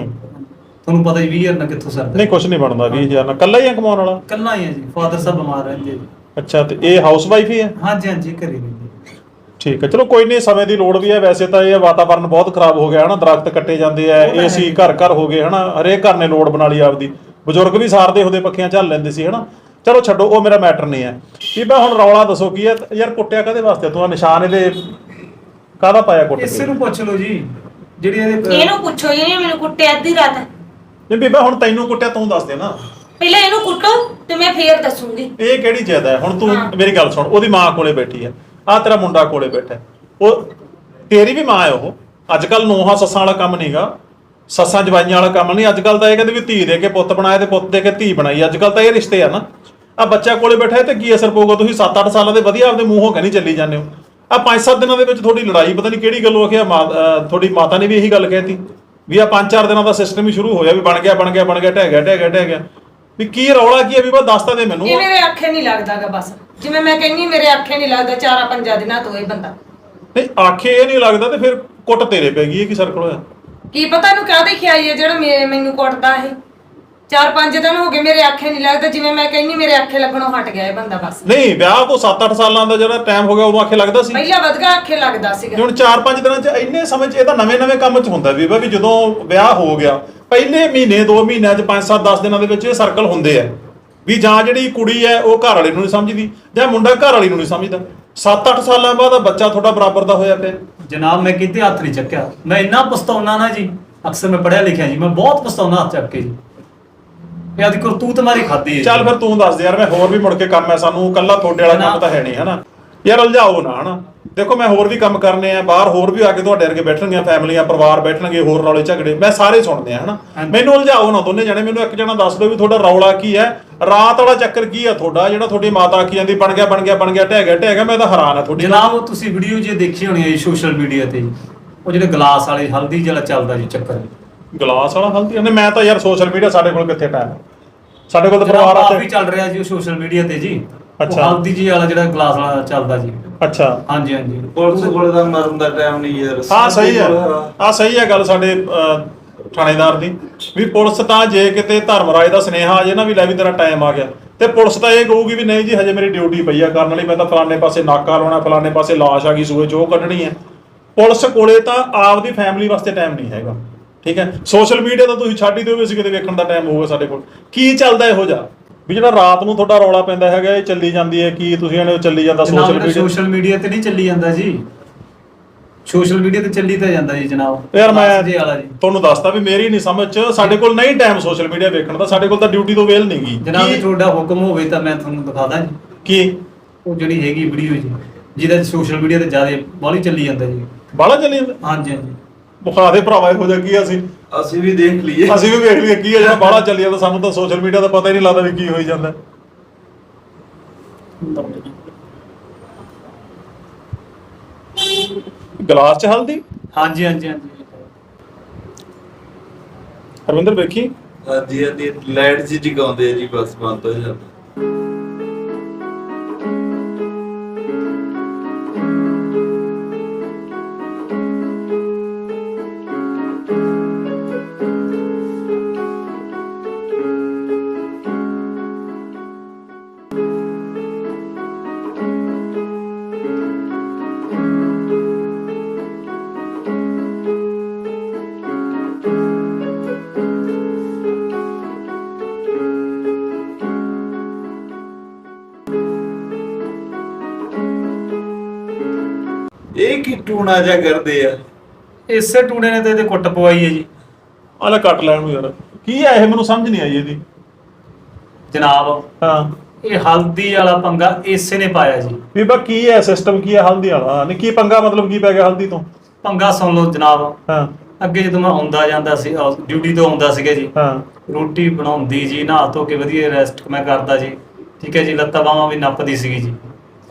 [SPEAKER 1] ਤੁਹਾਨੂੰ ਪਤਾ ਜੀ 20000 ਨਾਲ ਕਿੱਥੋਂ ਸਰਦਾ।
[SPEAKER 2] ਨਹੀਂ ਕੁਝ ਨਹੀਂ ਬਣਦਾ 20000 ਨਾਲ। ਕੱਲਾ ਹੀ ਕਮਾਉਣ ਵਾਲਾ?
[SPEAKER 1] ਕੱਲਾ ਹੀ ਹੈ ਜੀ। ਫਾਦਰ ਸਾਹਿਬ ਬਿਮਾਰ ਰਹਿੰਦੇ ਜੀ।
[SPEAKER 2] ਅੱਛਾ ਤੇ ਇਹ ਹਾਊਸ ਵਾਈਫ ਹੀ ਹੈ
[SPEAKER 1] ਹਾਂਜੀ ਹਾਂਜੀ ਘਰੇ ਨੇ ਜੀ।
[SPEAKER 2] ਠੀਕ ਹੈ ਚਲੋ ਕੋਈ ਨਹੀਂ ਸਮੇਂ ਦੀ ਲੋੜ ਵੀ ਹੈ। ਵੈਸੇ ਤਾਂ ਇਹ ਵਾਤਾਵਰਨ ਬਹੁਤ ਖਰਾਬ ਹੋ ਗਿਆ ਹਨਾ। ਦਰਖਤ ਕੱਟੇ ਜਾਂਦੇ ਆ ਏਸੀ। ਘਰ ਘਰ ਹੋ ਗਏ ਹਨਾ। ਹਰੇਕ ਘਰ ਨੇ ਲੋੜ ਬਣਾ ਲਈ ਆਪਦੀ। ਬਜ਼ੁਰਗ ਵੀ ਸਾਰਦੇ ਹੁੰਦੇ ਪੱਖੀਆਂ ਝੱਲ ਲੈਂਦੇ ਸੀ ਹਨਾ। ਚਲੋ ਛੱਡੋ ਉਹ ਮੇਰਾ ਮੈਟਰ ਨਹੀਂ ਹੈ। ਬੀਬਾ ਹੁਣ ਰੌਲਾ ਦੱਸੋ ਕੀ ਹੈ? ਯਾਰ ਕੁੱਟਿਆ ਕਦੇ ਵਾਸਤੇ? ਤੂੰ ਆਹ ਨਿਸ਼ਾਨ ਇਹਦੇ ਕਾਹਦਾ ਪਾਇਆ ਕੁੱਟ
[SPEAKER 1] ਇਸੇ
[SPEAKER 2] ਕੇ
[SPEAKER 1] ਨੂੰ ਪੁੱਛ ਲਓ ਜੀ ਜਿਹੜੀ ਇਹਦੇ
[SPEAKER 3] ਇਹਨੂੰ ਪੁੱਛੋ ਜੀ ਮੈਨੂੰ ਕੁੱਟਿਆ ਅੱਧੀ ਰਾਤ।
[SPEAKER 2] ਨਹੀਂ ਬੀਬਾ ਹੁਣ ਤੈਨੂੰ ਕੁੱਟਿਆ ਤੂੰ ਦੱਸ ਦੇ ਨਾ।
[SPEAKER 3] ਪਹਿਲਾਂ ਇਹਨੂੰ ਕੁੱਟੋ ਤੇ ਮੈਂ ਫੇਰ ਦੱਸੂਗੀ।
[SPEAKER 2] ਇਹ ਕਿਹੜੀ ਜ਼ਿਆਦਾ ਹੈ? ਹੁਣ ਤੂੰ
[SPEAKER 3] ਹਾਂ।
[SPEAKER 2] ਮੇਰੀ ਗੱਲ ਸੁਣ ਉਹਦੀ ਮਾਂ ਕੋਲੇ ਬੈਠੀ ਹੈ। ਆ ਤੇਰਾ ਮੁੰਡਾ ਕੋਲੇ ਬੈਠਾ ਹੈ। ਉਹ ਤੇਰੀ ਵੀ ਮਾਂ ਹੈ ਉਹ। ਅੱਜ ਕੱਲ ਨੋਹਾਂ ਸੱਸਾਂ ਵਾਲਾ ਕੰਮ ਨਹੀਂਗਾ ਸੱਸਾਂ ਜਵਾਈਆਂ ਵਾਲਾ ਕੰਮ ਨਹੀਂ ਅੱਜ ਕੱਲ ਤਾਂ ਇਹ ਕਹਿੰਦੇ ਵੀ ਧੀ ਦੇ ਕੇ ਪੁੱਤ ਬਣਾਇਆ ਤੇ ਪੁੱਤ ਦੇ ਕੇ ਧੀ ਬਣਾਈ। ਅੱਜ ਕੱਲ ਤਾਂ ਇਹ ਰਿਸ਼ਤੇ ਆ ਨਾ। ਆ ਬੱਚਾ ਕੋਲੇ ਬੈਠਾ ਤੇ ਕੀ ਅਸਰ ਪਊਗਾ? ਤੁਸੀਂ 7-8 ਸਾਲਾਂ ਦੇ ਵਧੀਆ ਆਪਦੇ ਮੂੰਹੋਂ ਕਹਿੰਦੀ ਚੱਲੀ ਜਾਂਦੇ ਹੋ। ਆ 5-7 ਦਿਨਾਂ ਦੇ ਵਿੱਚ ਤੁਹਾਡੀ ਲੜਾਈ ਪਤਾ ਨਹੀਂ ਕਿਹੜੀ ਗੱਲੋਂ ਆਖਿਆ ਤੁਹਾਡੀ ਮਾਤਾ ਨੇ ਵੀ ਇਹੀ ਗੱਲ ਕਹਿਤੀ। ਵੀ ਆ 5-4 ਦਿਨਾਂ ਦਾ ਸਿਸਟਮ ਹੀ ਸ਼ੁਰੂ ਹੋਇਆ ਵੀ ਬਣ ਗਿਆ ਬਣ ਗਿਆ ਬਣ ਗਿਆ ਢਹਿ ਗਿਆ ਢਹਿ ਗਿਆ ਢਹਿ ਗਿਆ। ਵੀ ਕੀ ਰੌਲਾ ਕੀ ਹੈ ਵੀ ਬਸ ਦੱਸ ਤਾਂ ਦੇ ਮੈਨੂੰ।
[SPEAKER 3] ਇਹ ਮੇਰੇ ਅੱਖੇ ਨਹੀਂ ਲੱਗਦਾਗਾ ਬਸ। ਜਿਵੇਂ ਮੈਂ ਕਹਿੰਨੀ ਮੇਰੇ ਅੱਖੇ ਨਹੀਂ ਲੱਗਦਾ ਚਾਰਾਂ ਪੰਜਾਂ ਦਿਨਾਂ ਤੋਂ ਇਹ ਬੰਦਾ।
[SPEAKER 2] ਨਹੀਂ ਆਖੇ ਇਹ ਨਹੀਂ ਲੱਗਦਾ ਤੇ ਫਿਰ ਕੁੱਟ ਤੇਰੇ ਪੈ ਗਈ ਇਹ ਕੀ ਸਰਕਲ ਹੋਇਆ
[SPEAKER 3] ਕੀ ਪਤਾ ਇਹਨੂੰ ਕਾਹਦੇ ਖਿਆਈ ਹੈ ਜਿਹੜਾ ਮੇ- ਮੈਨੂੰ ਕੁੱਟਦਾ ਇਹ? ਚਾਰ ਪੰਜ ਦਿਨ ਹੋ ਗਏ ਮੇਰੇ ਅੱਖੇ ਨਹੀਂ ਲੱਗਦਾ ਜਿਵੇਂ ਮੈਂ ਕਹਿੰਨੀ ਮੇਰੇ ਅੱਖੇ ਲੱਗਣੋਂ ਹਟ ਗਿਆ ਇਹ ਬੰਦਾ ਬਸ।
[SPEAKER 2] ਨਹੀਂ ਵਿਆਹ ਤੋਂ 7-8 ਸਾਲਾਂ ਦਾ ਜਿਹੜਾ ਟਾਈਮ ਹੋ ਗਿਆ ਉਦੋਂ ਆਖੇ ਲੱਗਦਾ ਸੀ।
[SPEAKER 3] ਪਹਿਲਾਂ ਵਧਗਾ ਅੱਖੇ ਲੱਗਦਾ ਸੀਗਾ।
[SPEAKER 2] ਹੁਣ 4-5 ਦਿਨਾਂ ਚ ਇੰਨੇ ਸਮੇਂ ਚ ਇਹ ਤਾਂ ਨਵੇਂ-ਨਵੇਂ ਕੰਮ ਚ ਹੁੰਦਾ ਵੀ ਵੀ ਜਦੋਂ ਵਿਆਹ ਹੋ ਗਿਆ ਪਹਿਲੇ ਮਹੀਨੇ 2 ਮਹੀਨਿਆਂ ਚ 5-7 10 ਦਿਨਾਂ ਦੇ ਵਿੱਚ ਇਹ ਸਰਕਲ ਹੁੰਦੇ ਆ। ਵੀ ਜਾਂ ਜਿਹੜੀ ਕੁੜੀ ਹੈ ਉਹ ਘਰ ਵਾਲੇ ਨੂੰ ਨਹੀਂ ਸਮਝਦੀ ਜਾਂ ਮੁੰਡਾ ਘਰ ਵਾਲੀ ਨੂੰ ਨਹੀਂ ਸਮਝਦਾ। 7-8 ਸਾਲਾਂ ਬਾਅਦ ਆ ਬੱਚਾ ਤੁਹਾਡਾ ਬਰਾਬਰ ਦਾ ਹੋਇਆ ਪਿਆ।
[SPEAKER 1] ਜਨਾਬ, ਮੈਂ ਕਿਤੇ ਹੱਥ ਨਹੀਂ ਚੱਕਿਆ। ਮੈਂ ਇੰਨਾ ਪਛਤਾਉਣਾ ਨਾ ਜੀ। ਅਕਸਰ ਮੈਂ ਪੜਿਆ ਲਿਖਿਆ ਜੀ। ਮੈਂ ਬਹੁਤ ਪਛਤਾਉਣਾ ਹੱਥ ਚੱਕ ਕੇ ਜੀ। ਇਹ ਆਦੀ ਕਰਤੂਤ ਮਾਰੀ ਖਾਦੀ ਹੈ
[SPEAKER 2] ਚੱਲ ਫਿਰ ਤੂੰ ਦੱਸ ਦੇ ਯਾਰ, ਮੈਂ ਹੋਰ ਵੀ ਮੁੜ ਕੇ ਕੰਮ ਹੈ ਸਾਨੂੰ। ਕੱਲਾ ਤੁਹਾਡੇ ਵਾਲਾ ਕੰਮ ਤਾਂ ਹੈ ਨਹੀਂ ਹਨਾ ਯਾਰ ਉਲਝਾਓ ਨਾ ਹਨਾ? ਦੇਖੋ ਮੈਂ ਹੋਰ ਵੀ ਕੰਮ ਕਰਨੇ ਆ ਬਾਹਰ ਹੋਰ ਵੀ ਆ ਕੇ ਤੁਹਾਡੇ ਵਰਗੇ ਬੈਠਣਗੀਆਂ ਫੈਮਲੀਆਂ ਪਰਿਵਾਰ ਬੈਠਣਗੇ ਹੋਰ ਰੌਲੇ ਝਗੜੇ ਮੈਂ ਸਾਰੇ ਸੁਣਦੇ ਆ ਹਨਾ। ਮੈਨੂੰ ਉਲਝਾਓ ਨਾ ਦੋਨੇ ਜਣੇ ਮੈਨੂੰ ਇੱਕ ਜਣਾ ਦੱਸ ਦਿਓ ਵੀ ਤੁਹਾਡਾ ਰੌਲਾ ਕੀ ਹੈ। ਰਾਤ ਵਾਲਾ ਚੱਕਰ ਕੀ ਹੈ ਤੁਹਾਡਾ ਜਿਹੜਾ ਤੁਹਾਡੀ ਮਾਤਾ ਆਖੀ ਜਾਂਦੀ ਬਣ ਗਿਆ ਬਣ ਗਿਆ ਬਣ ਗਿਆ ਢਹਿ ਗਿਆ ਢਹਿ ਗਿਆ ਮੈਂ ਤਾਂ ਹੈਰਾਨ ਆ ਤੁਹਾਡੀ।
[SPEAKER 1] ਜਨਾਬ ਤੁਸੀਂ ਵੀਡੀਓ ਜੇ ਦੇਖੀ ਹੋਣੀ ਹੈ ਸੋਸ਼ਲ ਮੀਡੀਆ ਤੇ ਉਹ ਜਿਹੜੇ ਗਲਾਸ ਵਾਲੇ ਹਲਦੀ ਜਿਹੜਾ ਚੱਲਦਾ ਜੀ ਚੱਕਰ।
[SPEAKER 2] ਗਲਾਸ ਵਾਲਾ ਹਲਦੀ? ਨੇ ਮੈਂ ਤਾਂ ਯਾਰ ਸੋਸ਼ਲ ਮੀਡੀਆ ਸਾਡੇ ਕੋਲ ਕਿੱਥੇ ਟਾਈਮ ਸਾਡੇ ਕੋਲ ਤਾਂ ਪਰਿਵਾਰ ਆ
[SPEAKER 1] ਚੱਲ ਰਿਹਾ ਜੀ ਸੋਸ਼ਲ ਮੀਡੀਆ ਤੇ ਜੀ। ਉਹ
[SPEAKER 2] ਅੱਛਾ।
[SPEAKER 1] ਹਲਦੀ ਜੀ ਵਾਲਾ ਜਿਹੜਾ ਗਲਾਸ ਵਾਲਾ ਚੱਲਦਾ ਜੀ।
[SPEAKER 2] ਅੱਛਾ।
[SPEAKER 1] ਹਾਂਜੀ ਹਾਂਜੀ।
[SPEAKER 4] ਪੁਲਿਸ ਕੋਲ ਤਾਂ ਮਰਨ ਦਾ ਟਾਈਮ ਨਹੀਂ ਯਾਰ।
[SPEAKER 2] ਹਾਂ ਸਹੀ ਹੈ। ਆ ਸਹੀ ਹੈ ਗੱਲ ਸਾਡੇ ਅਹ, ਥਾਣੇਦਾਰ ਦੀ। ਵੀ ਪੁਲਿਸ ਤਾਂ ਜੇ ਕਿਤੇ ਧਰਮਰਾਜ ਦਾ ਸੁਨੇਹਾ ਆ ਜੇ ਨਾ ਵੀ ਲੈ ਵੀ ਤੇਰਾ ਟਾਈਮ ਆ ਗਿਆ। ਤੇ ਪੁਲਿਸ ਤਾਂ ਇਹ ਕਹੂਗੀ ਵੀ ਨਹੀਂ ਜੀ ਹਜੇ ਮੇਰੀ ਡਿਊਟੀ ਪਈ ਆ ਕਰਨ ਵਾਲੀ। ਮੈਂ ਤਾਂ ਫਲਾਣੇ ਪਾਸੇ ਨਾਕਾ ਲਾਉਣਾ ਫਲਾਣੇ ਪਾਸੇ ਲਾਸ਼ ਆ ਗਈ ਸੂਏ ਚੋਂ ਕੱਢਣੀ ਹੈ। ਪੁਲਿਸ ਕੋਲੇ ਤਾਂ ਆਪਦੀ ਫੈਮਿਲੀ ਵਾਸਤੇ ਟਾਈਮ ਨਹੀਂ ਹੈਗਾ। ਠੀਕ ਹੈ। ਸੋਸ਼ਲ ਮੀਡੀਆ ਤਾਂ ਤੁਸੀਂ ਛੱਡ ਹੀ ਦਿਓ ਵੀ ਅਸੀਂ ਕਿਤੇ ਵੇਖਣ ਦਾ ਟਾਈਮ ਹੋਊਗਾ ਸਾਡੇ ਕੋਲ। ਕੀ ਚੱਲਦਾ ਇਹੋ ਜਿਹਾ? ਵੀ ਜਿਹੜਾ ਰਾਤ ਨੂੰ ਤੁਹਾਡਾ ਰੌਲਾ ਪੈਂਦਾ ਹੈਗਾ ਇਹ ਚੱਲੀ ਜਾਂਦੀ ਹੈ ਕੀ ਤੁਸੀਂ ਇਹਨੇ ਚੱਲੀ ਜਾਂਦਾ ਸੋਸ਼ਲ
[SPEAKER 1] ਜਨਾਬ
[SPEAKER 2] ਮੀਡੀਆ
[SPEAKER 1] ਸੋਸ਼ਲ ਮੀਡੀਆ ਤੇ ਨਹੀਂ ਚੱਲੀ ਜਾਂਦਾ ਜੀ। ਸੋਸ਼ਲ ਮੀਡੀਆ ਤੇ ਚੱਲੀ ਤਾਂ ਜਾਂਦਾ ਜੀ ਜਨਾਬ।
[SPEAKER 2] ਯਾਰ ਮੈਂ
[SPEAKER 1] ਜੀ ਵਾਲਾ ਜੀ।
[SPEAKER 2] ਤੁਹਾਨੂੰ ਦੱਸਦਾ ਵੀ ਮੇਰੀ ਨਹੀਂ ਸਮਝ ਚ ਸਾਡੇ ਕੋਲ ਨਹੀਂ ਟਾਈਮ ਸੋਸ਼ਲ ਮੀਡੀਆ ਵੇਖਣ ਦਾ ਸਾਡੇ ਕੋਲ ਤਾਂ ਡਿਊਟੀ ਤੋਂ ਵੇਲ ਨਹੀਂ ਗਈ
[SPEAKER 1] ਜਨਾਬ ਜੇ ਤੁਹਾਡਾ ਹੁਕਮ ਹੋਵੇ ਤਾਂ ਮੈਂ ਤੁਹਾਨੂੰ ਦਿਖਾ ਦਾਂ ਜੀ।
[SPEAKER 2] ਕੀ?
[SPEAKER 1] ਉਹ ਜਿਹੜੀ ਹੈਗੀ ਵੀਡੀਓ ਜੀ ਜਿਹਦਾ ਸੋਸ਼ਲ ਮੀਡੀਆ ਤੇ ਜ਼ਿਆਦਾ ਬਾਹਲੀ ਚੱਲੀ ਜਾਂਦਾ ਜੀ।
[SPEAKER 2] ਬਾਲਾ ਚੱਲੀ ਜਾਂਦਾ?
[SPEAKER 1] ਹਾਂਜੀ ਹਾਂਜੀ।
[SPEAKER 2] ਦੇ ਭਰਾਵਾ ਇਹੋ ਜਿਹਾ ਕੀ ਆ ਅਸੀਂ?
[SPEAKER 4] ਅਸੀਂ ਵੀ ਦੇਖ ਲਈਏ।
[SPEAKER 2] ਅਸੀਂ ਵੀ ਵੇਖ ਲਈਏ ਕੀ ਆ ਜਿਹੜਾ ਬਾਲਾ ਚੱਲੀ ਜਾਂਦਾ ਸਾਨੂੰ ਤਾਂ ਸੋਸ਼ਲ ਮੀਡੀਆ ਦਾ ਪਤਾ ਹੀ ਨਹੀਂ ਲੱਗਦਾ ਵੀ ਕੀ ਹੋਈ ਜਾਂਦਾ। ਗਲਾਸ ਚ ਹਲਦੀ?
[SPEAKER 1] ਹਾਂਜੀ ਹਾਂਜੀ ਹਾਂਜੀ।
[SPEAKER 2] ਹਰਵਿੰਦਰ ਵੇਖੀ?
[SPEAKER 4] ਹਾਂਜੀ ਹਾਂਜੀ ਲਾਈਟ ਜੀ ਜਗਾਉਂਦੇ ਆ ਜੀ ਬਸ ਬੰਦ ਹੋ ਜਾਂਦਾ। ਇਹ ਕੀ ਟੂਣਾ ਜਾ ਕਰਦੇ ਆ?
[SPEAKER 1] ਇਸੇ ਟੂਣੇ ਨੇ ਤੇ ਇਹਦੇ ਕੁੱਟ ਪਵਾਈ ਹੈ ਜੀ।
[SPEAKER 2] ਆਲਾ ਕੱਟ ਲੈਣ ਨੂੰ ਯਾਰ। ਕੀ ਆ ਇਹ? ਮੈਨੂੰ ਸਮਝ ਨਹੀਂ ਆਈ ਇਹਦੀ।
[SPEAKER 1] ਜਨਾਬ
[SPEAKER 2] ਹਾਂ।
[SPEAKER 1] ਇਹ ਹਲਦੀ ਵਾਲਾ ਪੰਗਾ ਇਸੇ ਨੇ ਪਾਇਆ ਜੀ।
[SPEAKER 2] ਬੀਬਾ ਕੀ ਹੈ ਸਿਸਟਮ ਕੀ ਹੈ ਹਲਦੀ ਵਾਲਾ? ਨਹੀਂ ਕੀ ਪੰਗਾ ਮਤਲਬ ਕੀ ਪੈ ਗਿਆ ਹਲਦੀ ਤੋਂ?
[SPEAKER 1] ਪੰਗਾ ਸੁਣ ਲਓ ਜਨਾਬ।
[SPEAKER 2] ਹਾਂ।
[SPEAKER 1] ਅੱਗੇ ਜਦੋਂ ਮੈਂ ਆਉਂਦਾ ਜਾਂਦਾ ਸੀ ਡਿਊਟੀ ਤੋਂ ਆਉਂਦਾ ਸੀਗਾ ਜੀ।
[SPEAKER 2] ਹਾਂ।
[SPEAKER 1] ਰੋਟੀ ਬਣਾਉਂਦੀ ਜੀ ਨਹਾ ਧੋ ਕੇ ਵਧੀਆ ਰੈਸਟ ਮੈਂ ਕਰਦਾ ਜੀ। ਠੀਕ ਹੈ ਜੀ ਲੱਤਾਂ ਬਾਹਾਂ ਵੀ ਨੱਪਦੀ ਸੀਗੀ ਜੀ।